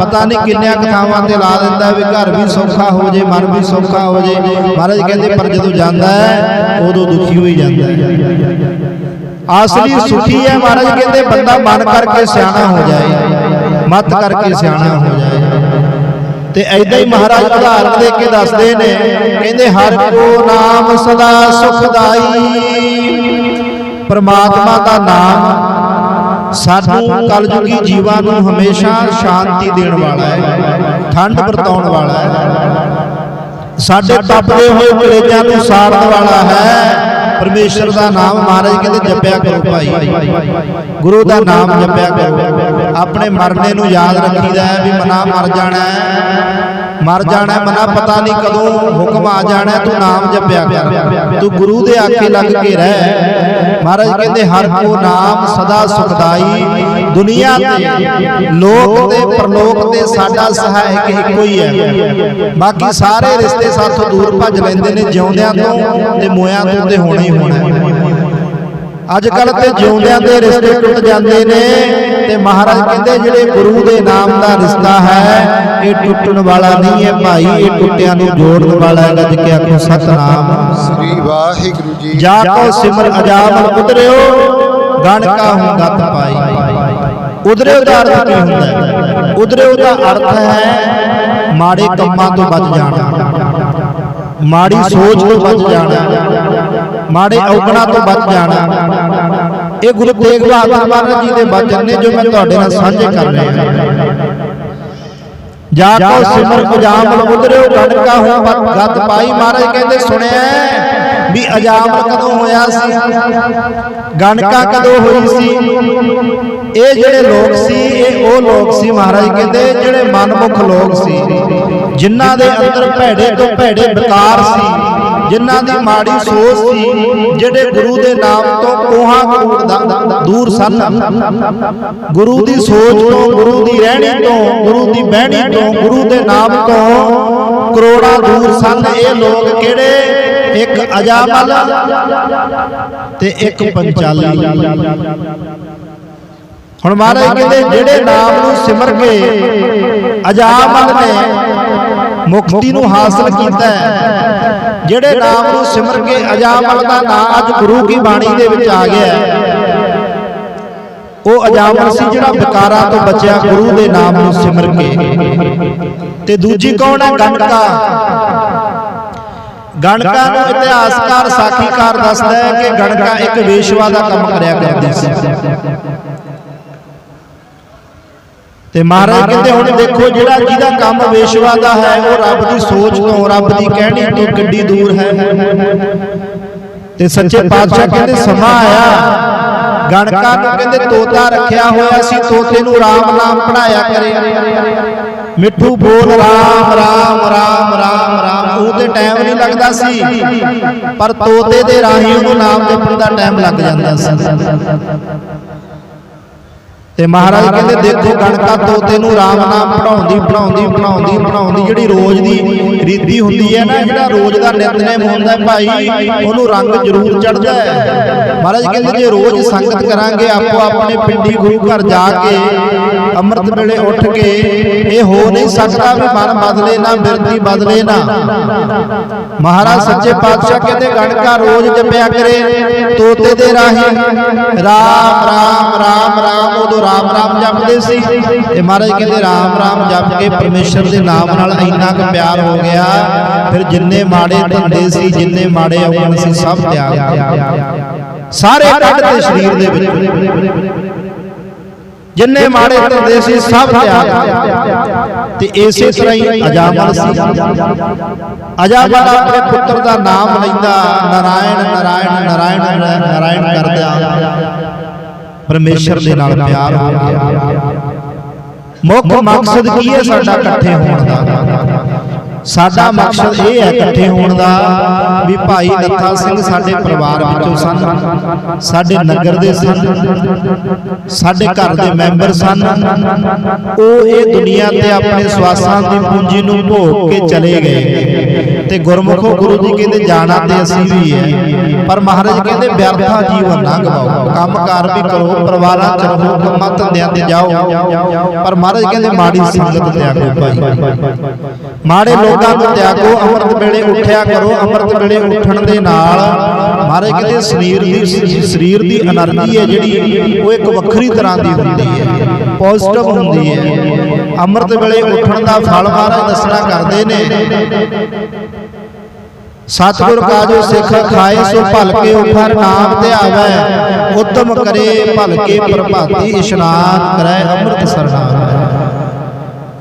A: ਪਤਾ ਨਹੀਂ ਕਿੰਨਿਆਂ ਕਥਾਵਾਂ ਤੇ ਲਾ ਦਿੰਦਾ ਵੀ ਘਰ ਵੀ ਸੌਖਾ ਹੋ ਜੇ ਮਨ ਵੀ ਸੌਖਾ ਹੋ ਜੇ। ਮਹਾਰਾਜ ਕਹਿੰਦੇ ਪਰ ਜਦੋਂ ਜਾਂਦਾ ਹੈ ਉਦੋਂ ਦੁਖੀ ਹੋਈ ਜਾਂਦਾ ਹੈ। ਅਸਲੀ ਸੁਖੀ ਹੈ ਮਹਾਰਾਜ ਕਹਿੰਦੇ ਬੰਦਾ ਮਨ ਕਰਕੇ ਸਿਆਣਾ ਹੋ ਜਾਏ। ਮਤ ਕਰਕੇ ਸਿਆਣਾ ਹੋ ਜਾਏ। ਤੇ ਐਦਾਂ ਹੀ ਮਹਾਰਾਜ ਉਦਾਹਰਨ ਦੇ ਕੇ ਦੱਸਦੇ ਨੇ ਕਹਿੰਦੇ ਹਰ ਕੋ ਨਾਮ ਸਦਾ ਸੁਖਦਾਈ। ਪ੍ਰਮਾਤਮਾ ਦਾ ਨਾਮ ਸਾਨੂੰ ਕਲਯੁਗੀ ਜੀਵਾਂ ਨੂੰ ਹਮੇਸ਼ਾ ਸ਼ਾਂਤੀ ਦੇਣ ਵਾਲਾ ਹੈ ਠੰਡ ਵਰਤਾਉਣ ਵਾਲਾ ਹੈ। ਸਾਡੇ ਤਪਦੇ ਹੋਏ ਕਲੇਜਾਂ ਨੂੰ ਸਾੜਨ ਵਾਲਾ ਹੈ। ਪਰਮੇਸ਼ਰ ਦਾ ਨਾਮ ਮਹਾਰਾਜ ਕਹਿੰਦੇ ਜਪਿਆ ਕਰੋ ਭਾਈ। ਗੁਰੂ ਦਾ ਨਾਮ ਜਪਿਆ ਕਰੋ। ਆਪਣੇ ਮਰਨੇ ਨੂੰ ਯਾਦ ਰੱਖੀਦਾ ਹੈ ਵੀ ਮਨਾ ਮਰ ਜਾਣਾ ਹੈ। ਮਰ ਜਾਣਾ ਮਨਾ ਪਤਾ ਨਹੀਂ ਕਦੋਂ ਹੁਕਮ ਆ ਜਾਣਾ ਤੂੰ ਨਾਮ ਜਪਿਆ ਕਰ। ਤੂੰ ਗੁਰੂ ਦੇ ਆਖੇ ਲੱਗ ਕੇ ਰਹਿ। ਮਹਾਰਾਜ ਕਹਿੰਦੇ, ਹਰ ਕੋ ਨਾਮ ਸਦਾ ਸੁਖਦਾਈ ਦੁਨੀਆ ਤੇ। ਲੋਕ ਤੇ, ਪਰਲੋਕ ਤੇ ਸਾਡਾ ਸਹਾਇਕ ਇੱਕੋ ਹੀ ਹੈ। ਬਾਕੀ ਸਾਰੇ ਰਿਸ਼ਤੇ ਸਾਥੋਂ ਦੂਰ ਭੱਜ ਲੈਂਦੇ ਨੇ, ਜਿਉਂਦਿਆਂ ਤੋਂ ਤੇ ਮੋਇਆਂ ਤੋਂ ਤੇ ਹੋਣਾ ਹੀ ਹੋਣਾ ਅੱਜ ਕੱਲ ਤੇ ਜਿਉਂਦਿਆਂ ਦੇ ਰਿਸ਼ਤੇ ਟੁੱਟ ਜਾਂਦੇ ਨੇ ਤੇ ਮਹਾਰਾਜ ਕਹਿੰਦੇ ਜਿਹੜੇ ਗੁਰੂ ਦੇ ਨਾਮ ਦਾ ਰਿਸ਼ਤਾ ਹੈ ਇਹ ਟੁੱਟਣ ਵਾਲਾ ਨਹੀਂ ਹੈ ਭਾਈ ਇਹ ਟੁੱਟਿਆਂ ਨੂੰ ਜੋੜਨ ਵਾਲਾ ਹੈ ਗੱਜ ਕੇ ਆਖੋ ਸਤਨਾਮ।
B: ਸ੍ਰੀ ਵਾਹਿਗੁਰੂ ਜੀ।
A: ਜਾ ਕੋ ਸਿਮਰ ਅਜਾਮਲ ਉਦਰਿਓ ਗਣ ਕਾ ਹੂੰ ਗਤ ਪਾਈ। ਉਦਰਿਓ ਦਾ ਅਰਥ ਕੀ ਹੁੰਦਾ ਹੈ? ਉਦਰਿਓ ਦਾ ਅਰਥ ਹੈ ਮਾੜੇ ਕੰਮਾਂ ਤੋਂ ਬਚ ਜਾਣਾ ਮਾੜੀ ਸੋਚ ਤੋਂ ਬਚ ਜਾਣਾ। ਮਾੜੇ ਔਗਣਾ ਤੋਂ ਬਚ ਜਾਣਾ। ਇਹ ਗੁਰੂ ਤੇਗ ਬਹਾਦਰ ਮਹਾਰਾਜ ਜੀ ਦੇ ਬਚਨ ਨੇ ਜੋ ਮੈਂ ਤੁਹਾਡੇ ਨਾਲ ਸਾਂਝੇ ਕਰ ਰਿਹਾ ਜਾ ਕੋ ਸਿਮਰ ਅਜਾਮਲ ਉਦਰਿਓ ਗਣ ਕਾ ਹੂੰ ਗਤ ਪਾਈ ਮਹਾਰਾਜ ਕਹਿੰਦੇ ਸੁਣਿਆ ਹੈ ਵੀ ਅਜਾਮਲ ਕਦੋਂ ਹੋਇਆ ਸੀ? ਗਣਕਾ ਕਦੋਂ ਹੋਈ ਸੀ? ਇਹ ਜਿਹੜੇ ਲੋਕ ਸੀ ਇਹ ਉਹ ਲੋਕ ਸੀ ਮਹਾਰਾਜ ਕਹਿੰਦੇ ਜਿਹੜੇ ਮਨਮੁਖ ਲੋਕ ਸੀ ਜਿਨ੍ਹਾਂ ਦੇ ਅੰਦਰ ਭੈੜੇ ਤੋਂ ਭੈੜੇ ਵਿਕਾਰ ਸੀ। ਜਿਨ੍ਹਾਂ ਦੀ ਮਾੜੀ ਸੋਚ ਸੀ, ਜਿਹੜੇ ਗੁਰੂ ਦੇ ਨਾਮ ਤੋਂ ਕੋਹਾਂ ਕੂੜ ਦੂਰ ਸਨ। ਗੁਰੂ ਦੀ ਸੋਚ ਤੋਂ, ਗੁਰੂ ਦੀ ਰਹਿਣੀ ਤੋਂ, ਗੁਰੂ ਦੀ ਬਹਿਣੀ ਤੋਂ, ਗੁਰੂ ਦੇ ਨਾਮ ਤੋਂ ਕਰੋੜਾਂ ਦੂਰ ਸਨ। ਇਹ ਲੋਕ ਕਿਹੜੇ? ਇੱਕ ਅਜਾਮਲ ਤੇ ਇੱਕ ਪੰਚਾਲੀ। ਹੁਣ ਮਹਾਰਾਜ ਕਹਿੰਦੇ, ਜਿਹੜੇ ਨਾਮ ਨੂੰ ਸਿਮਰ ਕੇ ਅਜਾਮਲ ਨੇ, ਮੁਕਤੀ ਨੂੰ ਹਾਸਲ ਕੀਤਾ ਹੈ। ਜਿਹੜੇ ਨਾਮ ਨੂੰ ਸਿਮਰ ਕੇ ਅਜਾਮਲ ਦਾ ਨਾਮ ਅੱਜ ਗੁਰੂ ਕੀ ਬਾਣੀ ਦੇ ਵਿੱਚ ਆ ਗਿਆ ਹੈ। ਉਹ ਅਜਾਮਲ ਸੀ ਜਿਹੜਾ ਵਿਕਾਰਾਂ ਤੋਂ ਬਚਿਆ ਗੁਰੂ ਦੇ ਨਾਮ ਨੂੰ ਸਿਮਰ ਕੇ। ਤੇ ਦੂਜੀ ਕੌਣ ਹੈ? ਗਣਕਾ। ਗਣਕਾ ਨੂੰ ਇਤਿਹਾਸਕਾਰ ਸਾਖੀਕਾਰ ਦੱਸਦਾ ਹੈ ਕਿ ਗਣਕਾ ਇੱਕ ਵੇਸ਼ਵਾ ਦਾ ਕੰਮ ਕਰਿਆ ਕਰਦੀ ਸੀ। ਤੇ ਮਹਾਰਾਜ ਕਹਿੰਦੇ ਹੁਣ ਦੇਖੋ ਜਿਹੜਾ ਜਿਹਦਾ ਕੰਮ ਵੇਸ਼ਵਾ ਦਾ ਹੈ ਉਹ ਰੱਬ ਦੀ ਸੋਚ ਤੋਂ ਰੱਬ ਦੀ ਕਹਿਣੀ ਤੋਂ ਕਿੱਡੀ ਦੂਰ ਹੈ। ਤੇ ਸੱਚੇ ਪਾਤਸ਼ਾਹ ਕਹਿੰਦੇ ਸਮਾਂ ਆਇਆ। ਗਣਕਾ ਨੂੰ ਕਹਿੰਦੇ ਤੋਤਾ ਰੱਖਿਆ ਹੋਇਆ ਸੀ ਤੋਤੇ ਨੂੰ ਰਾਮ ਨਾਮ ਪੜਾਇਆ ਕਰੇ। ਮਿੱਠੂ ਬੋਲ ਰਾਮ ਰਾਮ ਰਾਮ ਰਾਮ ਰਾਮ। ਉਹ ਤੇ ਟਾਈਮ ਨਹੀਂ ਲੱਗਦਾ ਸੀ। ਪਰ ਤੋਤੇ ਦੇ ਰਾਹੀਂ ਉਹਨੂੰ ਨਾਮ ਜਪਣ ਦਾ ਟਾਈਮ ਲੱਗ ਜਾਂਦਾ ਸੀ। ਤੇ ਮਹਾਰਾਜ ਕਹਿੰਦੇ ਦੇਖੋ ਗਣਕਾ ਤੋਤੇ ਨੂੰ ਰਾਮ ਨਾਮ ਪੜਾਉਂਦੀ ਪੜਾਉਂਦੀ ਪੜਾਉਂਦੀ ਪੜਾਉਂਦੀ ਜਿਹੜੀ ਰੋਜ਼ ਦੀ ਰੀਤੀ ਹੁੰਦੀ ਹੈ ਨਾ ਜਿਹੜਾ ਰੋਜ਼ ਦਾ ਨਿਤਨੇਮ ਹੁੰਦਾ ਹੈ ਭਾਈ ਉਹਨੂੰ ਰੰਗ ਜ਼ਰੂਰ ਚੜਦਾ ਹੈ। ਮਹਾਰਾਜ ਕਹਿੰਦੇ ਜੇ ਰੋਜ਼ ਸੰਗਤ ਕਰਾਂਗੇ ਆਪੋ ਆਪਣੇ ਪਿੰਡੀ ਗੁਰੂ ਘਰ ਜਾ ਕੇ ਅੰਮ੍ਰਿਤ ਵੇਲੇ ਉੱਠ ਕੇ ਇਹ ਹੋ ਨਹੀਂ ਸਕਦਾ ਵੀ ਮਨ ਬਦਲੇ ਨਾ ਬਿਰਤੀ ਬਦਲੇ ਨਾ ਮਹਾਰਾਜ ਸੱਚੇ ਪਾਤਸ਼ਾਹ ਕਹਿੰਦੇ ਗਣਕਾ ਰੋਜ਼ ਜਪਿਆ ਕਰੇ ਤੋਤੇ ਦੇ ਰਾਹੀਂ। ਰਾਮ ਰਾਮ ਰਾਮ ਰਾਮ ਉਦੋਂ ਰਾਮ ਰਾਮ ਜਪਦੇ ਸੀ। ਤੇ ਮਹਾਰਾਜ ਕਹਿੰਦੇ, ਰਾਮ ਰਾਮ ਜਪ ਕੇ ਪਰਮੇਸ਼ਰ ਦੇ ਨਾਮ ਨਾਲ ਇੰਨਾ ਕੁ ਪਿਆਰ ਹੋ ਗਿਆ। ਫਿਰ ਜਿੰਨੇ ਮਾੜੇ ਧੰਦੇ ਸੀ, ਜਿੰਨੇ ਮਾੜੇ ਔਗਣ ਸੀ, ਸਭ ਤਿਆਗ ਸਾਰੇ ਕੱਢ ਤੇ ਸਰੀਰ ਦੇ ਵਿੱਚ। ਜਿੰਨੇ ਮਾੜੇ ਧੰਦੇ ਸੀ, ਸਭ ਤਿਆਗ ਤੇ ਇਸੇ ਤਰ੍ਹਾਂ ਹੀ ਅਜਾਮਲ ਸੀ। ਅਜਾਮਲ ਆਪਣੇ ਪੁੱਤਰ ਦਾ ਨਾਮ ਲੈਂਦਾ, ਨਾਰਾਇਣ ਨਾਰਾਇਣ ਨਾਰਾਇਣ ਨਾਰਾਇਣ ਕਰਦਾ। ਪਰਮੇਸ਼ਰ ਦੇ ਨਾਲ ਪਿਆਰ ਹੋ ਗਿਆ। ਮੁੱਖ ਮਕਸਦ ਕੀ ਹੈ? ਸਾਡਾ ਇਕੱਠੇ ਹੋਣ ਦਾ। ਸਾਡਾ ਮਕਸਦ ਇਹ ਹੈ ਇਕੱਠੇ ਹੋਣ ਦਾ ਵੀ ਭਾਈ ਨੱਥਾ ਸਿੰਘ ਸਾਡੇ ਪਰਿਵਾਰ ਵਿੱਚੋਂ ਸਨ ਸਾਡੇ ਨਗਰ ਦੇ ਸਨ ਸਾਡੇ ਘਰ ਦੇ ਮੈਂਬਰ ਸਨ। ਉਹ ਇਹ ਦੁਨੀਆ ਤੇ ਆਪਣੇ ਸਵਾਸਾਂ ਦੀ ਪੂੰਜੀ ਨੂੰ ਭੋਗ ਕੇ ਚਲੇ ਗਏ ਤੇ ਗੁਰਮੁਖੋ ਗੁਰੂ ਜੀ ਕਹਿੰਦੇ ਜਾਣਾ ਤੇ ਅਸੀਂ ਵੀ ਹੈ। ਪਰ ਮਹਾਰਾਜ ਕਹਿੰਦੇ ਵਿਅਰਥਾ ਜੀਵਨ ਨਾ ਗਵਾਓ। ਕੰਮਕਾਰ ਵੀ ਕਰੋ ਪਰਿਵਾਰਾਂ ਚ ਰਹੋ ਕੰਮਾਂ ਧੰਦਿਆਂ ਤੇ ਜਾਓ। ਪਰ ਮਹਾਰਾਜ ਕਹਿੰਦੇ ਮਾੜੀ ਸੰਗਤ ਤਿਆਗੋ ਭਾਈ। ਮਾੜੇ ਲੋਕਾਂ ਨੂੰ ਤਿਆਗੋ ਅੰਮ੍ਰਿਤ ਵੇਲੇ ਉੱਠਿਆ ਕਰੋ ਅੰਮ੍ਰਿਤ ਵੇਲੇ ਉੱਠਣ ਦੇ ਨਾਲ ਮਾਰੇ ਕਿਤੇ ਸਰੀਰ ਦੀ ਸਰੀਰ ਦੀ એનર્ਜੀ ਹੈ ਜਿਹੜੀ ਉਹ ਇੱਕ ਵੱਖਰੀ ਤਰ੍ਹਾਂ ਦੀ ਹੁੰਦੀ ਹੈ। ਪੋਜ਼ਿਟਿਵ ਹੁੰਦੀ ਹੈ। ਅੰਮ੍ਰਿਤ ਵੇਲੇ ਉੱਠਣ ਦਾ ਫਲ ਮਾਰੇ ਦੱਸਣਾ ਕਰਦੇ ਨੇ। ਸਤਿਗੁਰ ਕਾ ਜੋ ਸਿੱਖ ਖਾਏ ਸੋ ਭਲਕੇ ਉਠਰ ਨਾਮ ਧਿਆਵੇ ਉਤਮ ਕਰੇ ਭਲਕੇ ਪ੍ਰਭਾਤੀ ਇਸ਼ਨਾਨ ਕਰੈ ਅੰਮ੍ਰਿਤ ਸਰਨਾ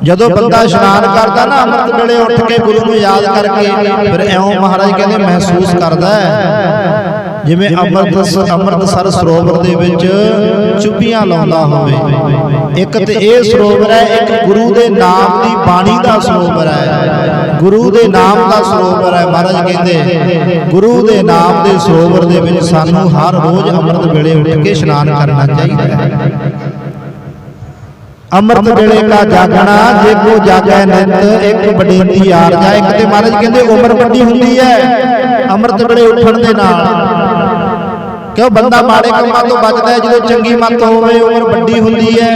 A: ਜਦੋਂ ਬੰਦਾ ਇਸ਼ਨਾਨ ਕਰਦਾ ਨਾ ਅੰਮ੍ਰਿਤ ਵੇਲੇ ਉੱਠ ਕੇ ਗੁਰੂ ਨੂੰ ਯਾਦ ਕਰਕੇ ਫਿਰ ਐਉਂ ਮਹਾਰਾਜ ਕਹਿੰਦੇ ਮਹਿਸੂਸ ਕਰਦਾ ਹੈ। ਜਿਵੇਂ ਅੰਮ੍ਰਿਤ ਅੰਮ੍ਰਿਤਸਰ ਸਰੋਵਰ ਦੇ ਵਿੱਚ ਚੁੱਪੀਆਂ ਲਾਉਂਦਾ ਹੋਵੇ। ਇੱਕ ਤੇ ਇਹ ਸਰੋਵਰ ਹੈ ਇੱਕ ਗੁਰੂ ਦੇ ਨਾਮ ਦੀ ਬਾਣੀ ਦਾ ਸਰੋਵਰ ਹੈ। ਗੁਰੂ ਦੇ ਨਾਮ ਦਾ ਸਰੋਵਰ ਹੈ ਮਹਾਰਾਜ ਕਹਿੰਦੇ। ਗੁਰੂ ਦੇ ਨਾਮ ਦੇ ਸਰੋਵਰ ਦੇ ਵਿੱਚ ਸਾਨੂੰ ਹਰ ਰੋਜ਼ ਅੰਮ੍ਰਿਤ ਵੇਲੇ ਉੱਠ ਕੇ ਇਸ਼ਨਾਨ ਕਰਨਾ ਚਾਹੀਦਾ ਹੈ। ਅੰਮ੍ਰਿਤ ਵੇਲੇ ਕਾ ਜਾਗਣਾ ਜੇ ਕੋ ਜਾਗੈ ਨਿਤ ਇੱਕ ਬਡੇਂਦੀ ਯਾਰ ਜਾ ਇੱਕ ਤੇ ਮਹਾਰਾਜ ਕਹਿੰਦੇ ਉਮਰ ਵੱਡੀ ਹੁੰਦੀ ਹੈ ਅੰਮ੍ਰਿਤ ਵੇਲੇ ਉੱਠਣ ਦੇ ਨਾਲ। ਕਿਉਂ ਬੰਦਾ ਮਾੜੇ ਕੰਮਾਂ ਤੋਂ ਬਚਦਾ ਹੈ ਜਦੋਂ ਚੰਗੀ ਮੱਤ ਹੋਵੇ ਉਮਰ ਵੱਡੀ ਹੁੰਦੀ ਹੈ।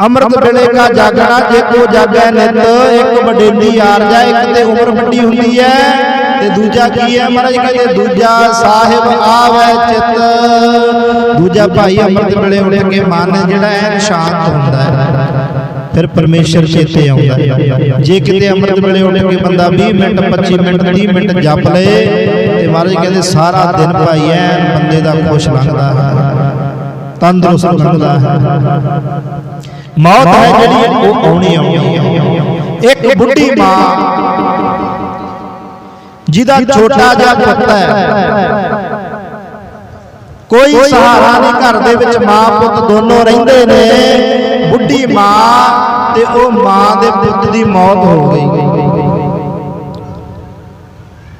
A: ਅੰਮ੍ਰਿਤ ਵੇਲੇ ਕਾ ਜਾਗਣਾ ਜੇ ਕੋ ਜਾਗੈ ਨਿਤ ਇੱਕ ਬਡੇਂਦੀ ਯਾਰ ਜਾ ਇੱਕ ਤੇ ਉਮਰ ਵੱਡੀ ਹੁੰਦੀ ਹੈ। ਤੇ ਦੂਜਾ ਕੀ ਹੈ? ਮਹਾਰਾਜ ਕਹਿੰਦੇ, ਦੂਜਾ ਸਾਹਿਬ ਆਵੇ ਚਿੱਤ। ਦੂਜਾ ਭਾਈ ਅੰਮ੍ਰਿਤ ਵੇਲੇ ਉੱਠ ਕੇ ਮਨ ਜਿਹੜਾ ਹੈ, ਸ਼ਾਂਤ ਹੁੰਦਾ ਹੈ। ਫਿਰ ਪਰਮੇਸ਼ਰ ਚੇਤੇ ਆਉਂਦਾ ਜੇ ਕਿਤੇ ਅੰਮ੍ਰਿਤ ਵੇਲੇ ਉੱਠ ਕੇ ਬੰਦਾ 20 ਮਿੰਟ 25 ਮਿੰਟ 30 ਮਿੰਟ ਜਪ ਲਏ ਤੇ ਮਹਾਰਾਜ ਕਹਿੰਦੇ, ਸਾਰਾ ਦਿਨ ਭਾਈ ਐਨ ਬੰਦੇ ਦਾ ਖੁਸ਼ ਲੰਘਦਾ ਹੈ, ਤੰਦਰੁਸਤ ਲੰਘਦਾ ਹੈ। ਮੌਤ ਹੈ ਜਿਹੜੀ, ਉਹ ਆਉਣੀ ਆਉਣੀ ਇੱਕ ਬੁੱਢੀ ਮਾਂ ਜਿਹਦਾ ਛੋਟਾ ਜਿਹਾ ਪੁੱਤ ਹੈ। ਕੋਈ ਸਹਾਰਾ ਨਹੀਂ ਘਰ ਦੇ ਵਿੱਚ ਮਾਂ ਪੁੱਤ ਦੋਨੋਂ ਰਹਿੰਦੇ ਨੇ। ਬੁੱਢੀ ਮਾਂ ਤੇ ਉਹ ਮਾਂ ਦੇ ਪੁੱਤ ਦੀ ਮੌਤ ਹੋ ਗਈ।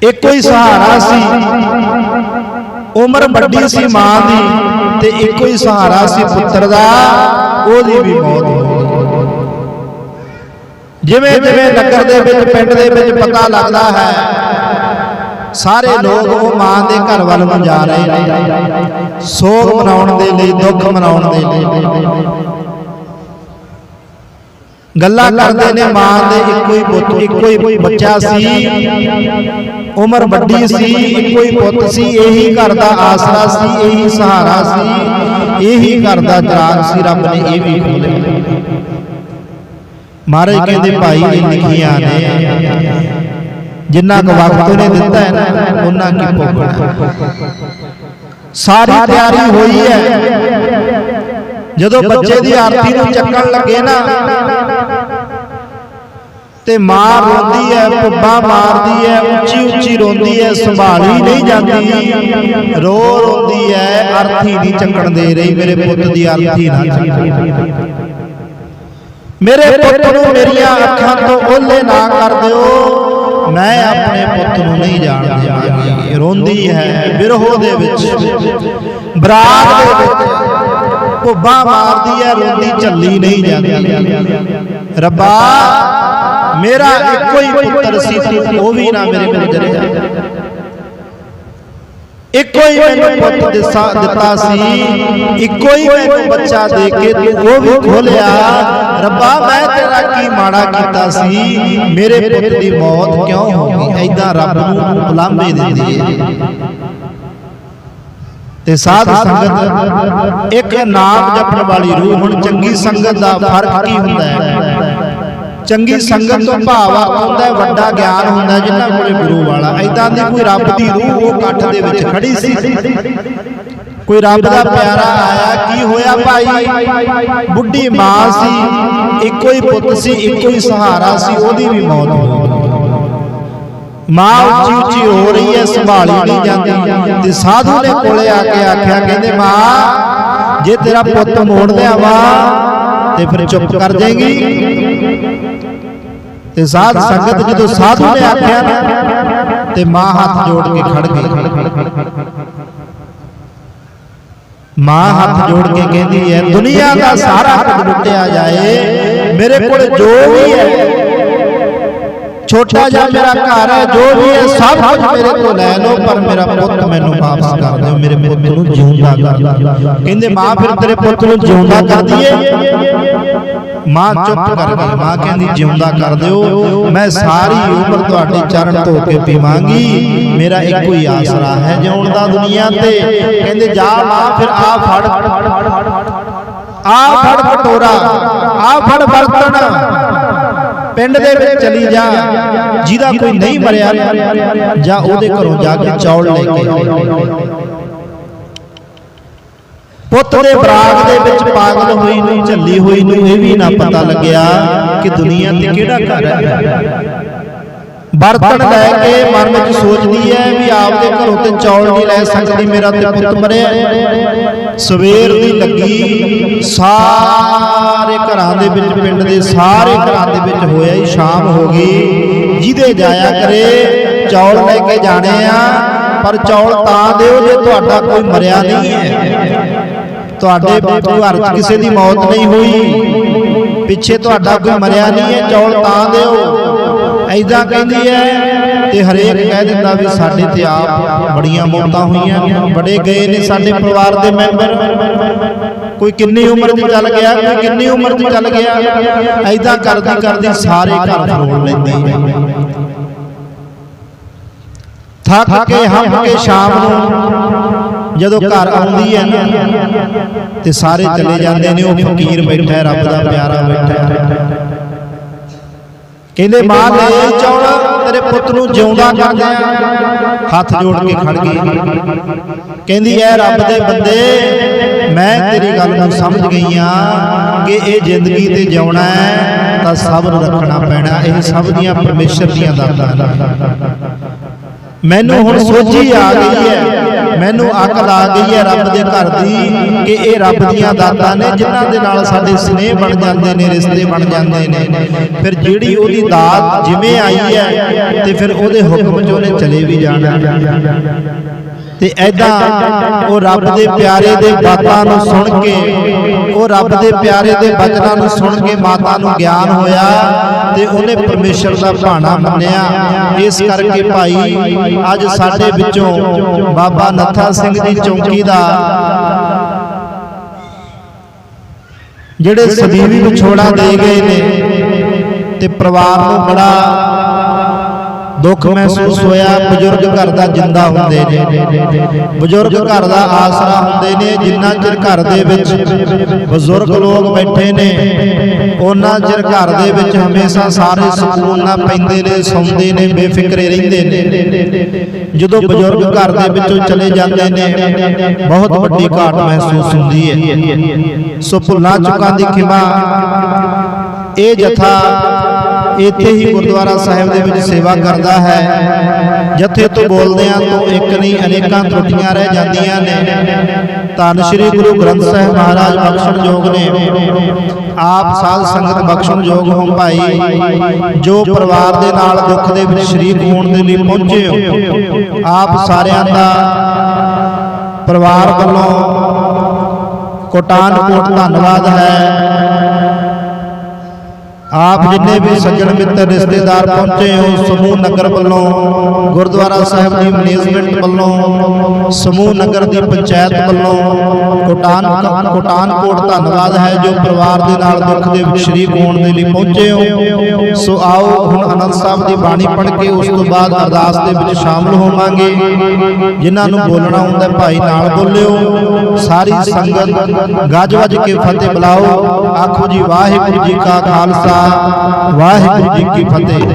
A: ਇੱਕੋ ਹੀ ਸਹਾਰਾ ਸੀ। ਉਮਰ ਵੱਡੀ ਸੀ ਮਾਂ ਦੀ ਤੇ ਇੱਕੋ ਹੀ ਸਹਾਰਾ ਸੀ ਪੁੱਤਰ ਦਾ ਉਹਦੀ ਵੀ ਮੌਤ ਹੋ ਗਈ। ਜਿਵੇਂ ਜਿਵੇਂ ਨਗਰ ਦੇ ਵਿੱਚ ਪਿੰਡ ਦੇ ਵਿੱਚ ਪਤਾ ਲੱਗਦਾ ਹੈ ਸਾਰੇ ਲੋਕ ਉਹ ਮਾਂ ਦੇ ਘਰ ਵੱਲ ਨੂੰ ਜਾ ਰਹੇ ਨੇ। ਸੋਗ ਮਨਾਉਣ ਦੇ ਲਈ ਦੁੱਖ ਮਨਾਉਣ ਦੇ ਲਈ। ਗੱਲਾਂ ਕਰਦੇ ਨੇ ਮਾਂ ਦੇ ਇੱਕੋ ਹੀ ਪੁੱਤ ਇੱਕੋ ਹੀ ਬੱਚਾ ਸੀ। ਉਮਰ ਵੱਡੀ ਸੀ ਇੱਕੋ ਹੀ ਪੁੱਤ ਸੀ। ਇਹੀ ਘਰ ਦਾ ਆਸਰਾ ਸੀ ਇਹੀ ਸਹਾਰਾ ਸੀ। ਇਹੀ ਘਰ ਦਾ ਚਰਾਗ ਸੀ। ਰੱਬ ਨੇ ਇਹ ਵੀ ਖੋਲ੍ਹਿਆ। ਮਹਾਰਾਜ ਕਹਿੰਦੇ ਭਾਈ ਇਹ ਲਿਖੀਆਂ ਨੇ। ਜਿੰਨਾ ਕੁ ਵਕਤ ਉਹਨੇ ਦਿੱਤਾ ਹੈ ਨਾ ਉਹਨਾਂ ਕੀ ਭੋਗਣਾ? ਸਾਰੀ ਤਿਆਰੀ ਹੋਈ ਹੈ। ਜਦੋਂ ਬੱਚੇ ਦੀ ਆਰਤੀ ਨੂੰ ਚੱਕਣ ਲੱਗੇ ਨਾ ਤੇ ਮਾਂ ਰੋਂਦੀ ਹੈ ਪੁੱਬਾ ਮਾਰਦੀ ਹੈ ਉੱਚੀ ਉੱਚੀ ਰੋਂਦੀ ਹੈ ਸੰਭਾਲੀ ਨਹੀਂ ਜਾਂਦੀ। ਰੋ ਰੋਂਦੀ ਹੈ ਅਰਥੀ ਨਹੀਂ ਚੱਕਣ ਦੇ ਰਹੀ ਮੇਰੇ ਪੁੱਤ ਦੀ ਅਰਥੀ ਨਾ ਮੇਰੇ ਪੁੱਤ ਨੂੰ ਮੇਰੀਆਂ ਅੱਖਾਂ ਤੋਂ ਓਲੇ ਨਾ ਕਰ ਦਿਓ। ਮੈਂ ਆਪਣੇ ਪੁੱਤ ਨੂੰ ਨਹੀਂ ਜਾਣ ਦੇਵਾਂਗੀ ਰੋਂਦੀ ਹੈ ਬਿਰਹੋ ਦੇ ਵਿੱਚ। ਬਰਾਤ ਦੇ ਵਿੱਚ ਭੁੱਬਾ ਮਾਰਦੀ ਹੈ, ਰੋਂਦੀ, ਝੱਲੀ ਨਹੀਂ ਜਾਂਦੀ। ਰੱਬਾ, ਮੇਰਾ ਇੱਕੋ ਹੀ ਪੁੱਤਰ ਸੀ ਉਹ ਵੀ ਨਾ ਮੇਰੇ ਕੋਲ ਚਲੇ ਜਾ। ਇੱਕੋ ਹੀ ਮੈਨੂੰ ਪੁੱਤ ਦਿੱਤਾ ਸੀ। ਇੱਕੋ ਹੀ ਮੈਨੂੰ ਬੱਚਾ ਦੇ ਕੇ ਤੂੰ ਉਹ ਵੀ ਖੋਲਿਆ। ਰੱਬਾ ਮੈਂ ਤੇਰਾ ਕੀ ਮਾੜਾ ਕੀਤਾ ਸੀ? ਮੇਰੇ ਪੁੱਤ ਦੀ ਮੌਤ ਕਿਉਂ ਹੋ ਗਈ ਐਦਾਂ ਰੱਬ ਨੂੰ ਬੁਲਾਵੇ ਦਿੰਦੀ ਹੈ ਤੇ ਸਾਧ ਸੰਗਤ ਇੱਕ ਨਾਮ ਜਪਣ ਵਾਲੀ ਰੂਹ ਹੁਣ ਚੰਗੀ ਸੰਗਤ ਦਾ ਫ਼ਰਕ ਕੀ ਹੁੰਦਾ ਹੈ? ਚੰਗੀ ਸੰਗਤ ਤੋਂ ਭਾਵ ਆਉਂਦਾ ਵੱਡਾ ਗਿਆਨ ਹੁੰਦਾ ਹੈ ਜਿਨ੍ਹਾਂ ਕੋਲੇ ਗੁਰੂ ਵਾਲਾ। ਐਦਾਂ ਦੀ ਕੋਈ ਰੱਬ ਦੀ ਰੂਹ ਉਹ ਇਕੱਠ ਦੇ ਵਿੱਚ ਖੜੀ ਸੀ। ਕੋਈ ਰੱਬ ਦਾ ਪਿਆਰਾ ਆਇਆ ਕੀ ਹੋਇਆ ਭਾਈ? ਬੁੱਢੀ ਮਾਂ ਸੀ ਇੱਕੋ ਹੀ ਪੁੱਤ ਸੀ ਇੱਕੋ ਹੀ ਸਹਾਰਾ ਸੀ ਉਹਦੀ ਵੀ ਮੌਤ ਹੋ ਗਈ। ਮਾਂ ਉੱਚੀ ਉੱਚੀ ਹੋ ਰਹੀ ਹੈ ਸੰਭਾਲੀ ਨਹੀਂ ਜਾਂਦੀ। ਤੇ ਸਾਧੂ ਨੇ ਕੋਲੇ ਆ ਕੇ ਆਖਿਆ ਕਹਿੰਦੇ ਮਾਂ ਜੇ ਤੇਰਾ ਪੁੱਤ ਮੋੜ ਲਿਆਵਾ ਤੇ ਫਿਰ ਚੁੱਪ ਕਰ ਜਾਏਗੀ? ਤੇ ਸਾਧ ਸੰਗਤ ਜਦੋਂ ਸਾਧੂ ਨੇ ਆਖਿਆ ਨਾ ਤੇ ਮਾਂ ਹੱਥ ਜੋੜ ਕੇ ਖੜ ਗਈ। ਮਾਂ ਹੱਥ ਜੋੜ ਕੇ ਕਹਿੰਦੀ ਹੈ ਦੁਨੀਆ ਦਾ ਸਾਰਾ ਕੁਝ ਲੁੱਟਿਆ ਜਾਏ। ਮੇਰੇ ਕੋਲ ਜੋ ਵੀ ਹੈ ਛੋਟਾ ਜਿਹਾ ਮੇਰਾ ਘਰ ਹੈ ਜੋ ਵੀ ਹੈ ਸਭ ਕੁਝ ਮੇਰੇ ਤੋਂ ਲੈ ਲਓ ਪਰ ਮੇਰਾ ਪੁੱਤ ਮੈਨੂੰ ਵਾਪਸ ਕਰ ਦਿਓ ਮੇਰੇ ਪੁੱਤ ਨੂੰ ਜਿਉਂਦਾ ਕਰ ਦਿਓ ਕਹਿੰਦੇ ਮਾਂ ਫਿਰ ਤੇਰੇ ਪੁੱਤ ਨੂੰ ਜਿਉਂਦਾ ਕਰ ਦਈਏ ਮਾਂ ਚੁੱਪ ਕਰ ਗਈ ਮਾਂ ਕਹਿੰਦੀ ਜਿਉਂਦਾ ਕਰ ਦਿਓ ਮੈਂ ਸਾਰੀ ਉਮਰ ਤੁਹਾਡੇ ਚਰਨ ਧੋ ਕੇ ਪੀਵਾਂਗੀ ਮੇਰਾ ਇੱਕੋ ਹੀ ਆਸਰਾ ਹੈ ਜਿਉਣ ਦਾ ਦੁਨੀਆ ਤੇ ਕਹਿੰਦੇ ਜਾ ਮਾਂ ਫਿਰ ਆ ਫੜ ਆ ਫੜ ਕਟੋਰਾ ਆ ਫੜ ਬਰਤਨ ਪਿੰਡ ਦੇ ਵਿੱਚ ਚਲੀ ਜਾ ਜਿਹਦਾ ਕੋਈ ਨਹੀਂ ਮਰਿਆ ਜਾਂ ਉਹਦੇ ਘਰੋਂ ਜਾ ਕੇ ਚੌਲ ਲੈ ਕੇ ਪੁੱਤ ਦੇ ਬਰਾਗ ਦੇ ਵਿੱਚ ਪਾਗਲ ਹੋਈ ਨੂੰ ਝੱਲੀ ਹੋਈ ਨੂੰ ਇਹ ਵੀ ਨਾ ਪਤਾ ਲੱਗਿਆ ਕਿ ਦੁਨੀਆ ਤੇ ਕਿਹੜਾ ਘਰ ਹੈ। ਬਰਤਨ ਲੈ ਕੇ ਮਨ ਵਿੱਚ ਸੋਚਦੀ ਹੈ ਵੀ ਆਪਦੇ ਘਰੋਂ ਤੇ ਚੌਲ ਨਹੀਂ ਲੈ ਸਕਦੀ ਮੇਰਾ ਤੇ ਪੁੱਤ ਮਰਿਆ। ਸਵੇਰ ਦੀ ਲੱਗੀ ਸਾਰੇ ਘਰਾਂ ਦੇ ਵਿੱਚ ਪਿੰਡ ਦੇ ਸਾਰੇ ਘਰਾਂ ਦੇ ਵਿੱਚ ਹੋਇਆ ਹੀ ਸ਼ਾਮ ਹੋ ਗਈ। ਜਿਹਦੇ ਜਾਇਆ ਕਰੇ ਚੌਲ ਲੈ ਕੇ ਜਾਣੇ ਆ ਪਰ ਚੌਲ ਤਾਂ ਦਿਓ ਜੇ ਤੁਹਾਡਾ ਕੋਈ ਮਰਿਆ ਨਹੀਂ ਹੈ। ਤੁਹਾਡੇ ਘਰ 'ਚ ਕਿਸੇ ਦੀ ਮੌਤ ਨਹੀਂ ਹੋਈ। ਪਿੱਛੇ ਤੁਹਾਡਾ ਕੋਈ ਮਰਿਆ ਨਹੀਂ ਹੈ ਚੌਲ ਤਾਂ ਦਿਓ। ਐਦਾਂ ਕਹਿੰਦੀ ਹੈ ਤੇ ਹਰੇਕ ਕਹਿ ਦਿੰਦਾ ਵੀ ਸਾਡੇ ਤੇ ਆਪ ਬੜੀਆਂ ਮੌਤਾਂ ਹੋਈਆਂ ਨੇ ਬੜੇ ਗਏ ਨੇ ਸਾਡੇ ਪਰਿਵਾਰ ਦੇ ਮੈਂਬਰ। ਕੋਈ ਕਿੰਨੀ ਉਮਰ 'ਚ ਚੱਲ ਗਿਆ, ਕੋਈ ਕਿੰਨੀ ਉਮਰ 'ਚ ਚੱਲ ਗਿਆ, ਐਦਾਂ ਕਰਦੀ ਕਰਦੀ ਸਾਰੇ ਘਰ ਫਰੋਲ ਲੈਂਦੀ ਥੱਕ ਕੇ, ਹੰਮ ਕੇ ਸ਼ਾਮ ਨੂੰ ਜਦੋਂ ਘਰ ਆਉਂਦੀ ਹੈ ਨਾ, ਤੇ ਸਾਰੇ ਚਲੇ ਜਾਂਦੇ ਨੇ, ਉਹ ਫਕੀਰ ਬੈਠਾ, ਰੱਬ ਦਾ ਪਿਆਰਾ ਬੈਠਾ। ਕਹਿੰਦੇ ਮਾਂ ਆਈ ਚੌਲ ਤੇਰੇ ਪੁੱਤ ਨੂੰ ਜਿਉਂਦਾ ਕਰ ਦਿਆਂ ਹੱਥ ਜੋੜ ਕੇ ਖੜ ਗਈ। ਕਹਿੰਦੀ ਐ ਰੱਬ ਦੇ ਬੰਦੇ ਮੈਂ ਤੇਰੀ ਗੱਲ ਨੂੰ ਸਮਝ ਗਈ ਆ ਕਿ ਇਹ ਜ਼ਿੰਦਗੀ ਤੇ ਜਿਉਣਾ ਹੈ ਤਾਂ ਸਬਰ ਰੱਖਣਾ ਪੈਣਾ ਇਹ ਸਭ ਦੀਆਂ ਪਰਮੇਸ਼ਰ ਦੀਆਂ ਦਾਤਾਂ ਨੇ। ਮੈਨੂੰ ਹੁਣ ਸੋਝੀ ਆ ਗਈ ਹੈ ਮੈਨੂੰ ਅਕਲ ਆ ਗਈ ਹੈ ਰੱਬ ਦੇ ਘਰ ਦੀ ਕਿ ਇਹ ਰੱਬ ਦੀਆਂ ਦਾਤਾਂ ਨੇ, ਜਿਨ੍ਹਾਂ ਦੇ ਨਾਲ ਸਾਡੇ ਸਨੇਹ ਬਣ ਜਾਂਦੇ ਨੇ, ਰਿਸ਼ਤੇ ਬਣ ਜਾਂਦੇ ਨੇ। ਫਿਰ ਜਿਹੜੀ ਉਹਦੀ ਦਾਤ ਜਿਵੇਂ ਆਈ ਹੈ ਤੇ ਫਿਰ ਉਹਦੇ ਹੁਕਮ 'ਚ ਉਹਨੇ ਚਲੇ ਵੀ ਜਾਣਾ। ਤੇ ਐਦਾਂ ਉਹ ਰੱਬ ਦੇ ਪਿਆਰੇ ਦੇ ਬਾਤਾਂ ਨੂੰ ਸੁਣ ਕੇ, ਉਹ ਰੱਬ ਦੇ ਪਿਆਰੇ ਦੇ ਬਚਨਾਂ ਨੂੰ ਸੁਣ ਕੇ ਮਾਤਾ ਨੂੰ ਗਿਆਨ ਹੋਇਆ ਤੇ ਉਹਨੇ ਪਰਮੇਸ਼ਰ ਦਾ ਭਾਣਾ ਮੰਨਿਆ। ਇਸ ਕਰਕੇ ਭਾਈ, ਅੱਜ ਸਾਡੇ ਵਿੱਚੋਂ ਬਾਬਾ ਨੱਥਾ ਸਿੰਘ ਦੀ ਚੌਂਕੀ ਦਾ ਜਿਹੜੇ ਸਦੀਵੀ ਵਿਛੋੜਾ ਦੇ ਗਏ ਨੇ ਤੇ ਪਰਿਵਾਰ ਨੂੰ ਬੜਾ ਦੁੱਖ ਮਹਿਸੂਸ ਹੋਇਆ, ਬਜ਼ੁਰਗ ਘਰ ਦਾ ਜਿੰਦਾ ਹੁੰਦੇ ਨੇ। ਬਜ਼ੁਰਗ ਘਰ ਦਾ ਆਸਰਾ ਹੁੰਦੇ ਨੇ, ਜਿੰਨਾ ਚਿਰ ਘਰ ਦੇ ਵਿੱਚ ਬਜ਼ੁਰਗ ਲੋਕ ਬੈਠੇ ਨੇ ਉਹਨਾਂ ਚਿਰ ਘਰ ਦੇ ਵਿੱਚ ਹਮੇਸ਼ਾ ਸਾਰੇ ਸਕੂਨ ਨਾਲ ਪੈਂਦੇ ਨੇ, ਸੌਂਦੇ ਨੇ, ਬੇਫਿਕਰੇ ਰਹਿੰਦੇ ਨੇ। ਜਦੋਂ ਬਜ਼ੁਰਗ ਘਰ ਦੇ ਵਿੱਚੋਂ ਚਲੇ ਜਾਂਦੇ ਨੇ, ਬਹੁਤ ਵੱਡੀ ਘਾਟ ਮਹਿਸੂਸ ਹੁੰਦੀ ਹੈ। ਸੋ ਭੁੱਲਾਂ ਚੁੱਕਾਂ ਦੀ ਖਿਮਾ, ਇਹ ਜਥਾ ਇੱਥੇ ਹੀ ਗੁਰਦੁਆਰਾ ਸਾਹਿਬ ਦੇ ਵਿੱਚ ਸੇਵਾ ਕਰਦਾ ਹੈ। ਜਥੇ ਤੋਂ ਬੋਲਦਿਆਂ ਤੋਂ ਇੱਕ ਨਹੀਂ, ਅਨੇਕਾਂ ਤਰੁੱਟੀਆਂ ਰਹਿ ਜਾਂਦੀਆਂ ਨੇ। ਧੰਨ ਸ੍ਰੀ ਗੁਰੂ ਗ੍ਰੰਥ ਸਾਹਿਬ ਮਹਾਰਾਜ ਬਖਸ਼ਣ ਯੋਗ ਨੇ। ਆਪ ਸਾਧ ਸੰਗਤ ਬਖਸ਼ਣ ਯੋਗ ਹੋ ਭਾਈ। ਜੋ ਪਰਿਵਾਰ ਦੇ ਨਾਲ ਦੁੱਖ ਦੇ ਵਿੱਚ ਸ਼ਰੀਕ ਹੋਣ ਦੇ ਲਈ ਪਹੁੰਚੇ ਹੋ, ਆਪ ਸਾਰਿਆਂ ਦਾ ਪਰਿਵਾਰ ਵੱਲੋਂ ਕੋਟਾਨ ਕੋਟ ਧੰਨਵਾਦ ਹੈ। ਆਪ ਜਿੰਨੇ ਵੀ ਸੱਜਣ ਮਿੱਤਰ ਰਿਸ਼ਤੇਦਾਰ ਪਹੁੰਚੇ ਹੋ ਸਮੂਹ ਨਗਰ ਵੱਲੋਂ ਗੁਰਦੁਆਰਾ ਸਾਹਿਬ ਦੀ ਮੈਨੇਜਮੈਂਟ ਵੱਲੋਂ ਸਮੂਹ ਨਗਰ ਦੀ ਪੰਚਾਇਤ ਵੱਲੋਂ ਕੋਟਾਨ ਕੋਟਾਨਕੋਟ ਧੰਨਵਾਦ ਹੈ ਜੋ ਪਰਿਵਾਰ ਦੇ ਨਾਲ ਦੁੱਖ ਦੇ ਵਿੱਚ ਸ਼ਰੀਕ ਹੋਣ ਦੇ ਲਈ ਪਹੁੰਚੇ ਹੋ। ਸੋ ਆਓ ਹੁਣ ਅਨੰਦ ਸਾਹਿਬ ਦੀ ਬਾਣੀ ਪੜ੍ਹ ਕੇ ਉਸ ਤੋਂ ਬਾਅਦ ਅਰਦਾਸ ਦੇ ਵਿੱਚ ਸ਼ਾਮਲ ਹੋਵਾਂਗੇ। ਜਿਨ੍ਹਾਂ ਨੂੰ ਬੋਲਣਾ ਹੁੰਦਾ ਭਾਈ ਨਾਲ ਬੋਲਿਓ। ਸਾਰੀ ਸੰਗਤ ਗੱਜ ਵੱਜ ਕੇ ਫਤਿਹ ਬੁਲਾਓ। ਆਖੋ ਜੀ ਵਾਹਿਗੁਰੂ ਜੀ ਕਾ ਖਾਲਸਾ। ਵਾਹਿਗੁਰੂ ਜੀ ਕੀ ਫਤਿਹ।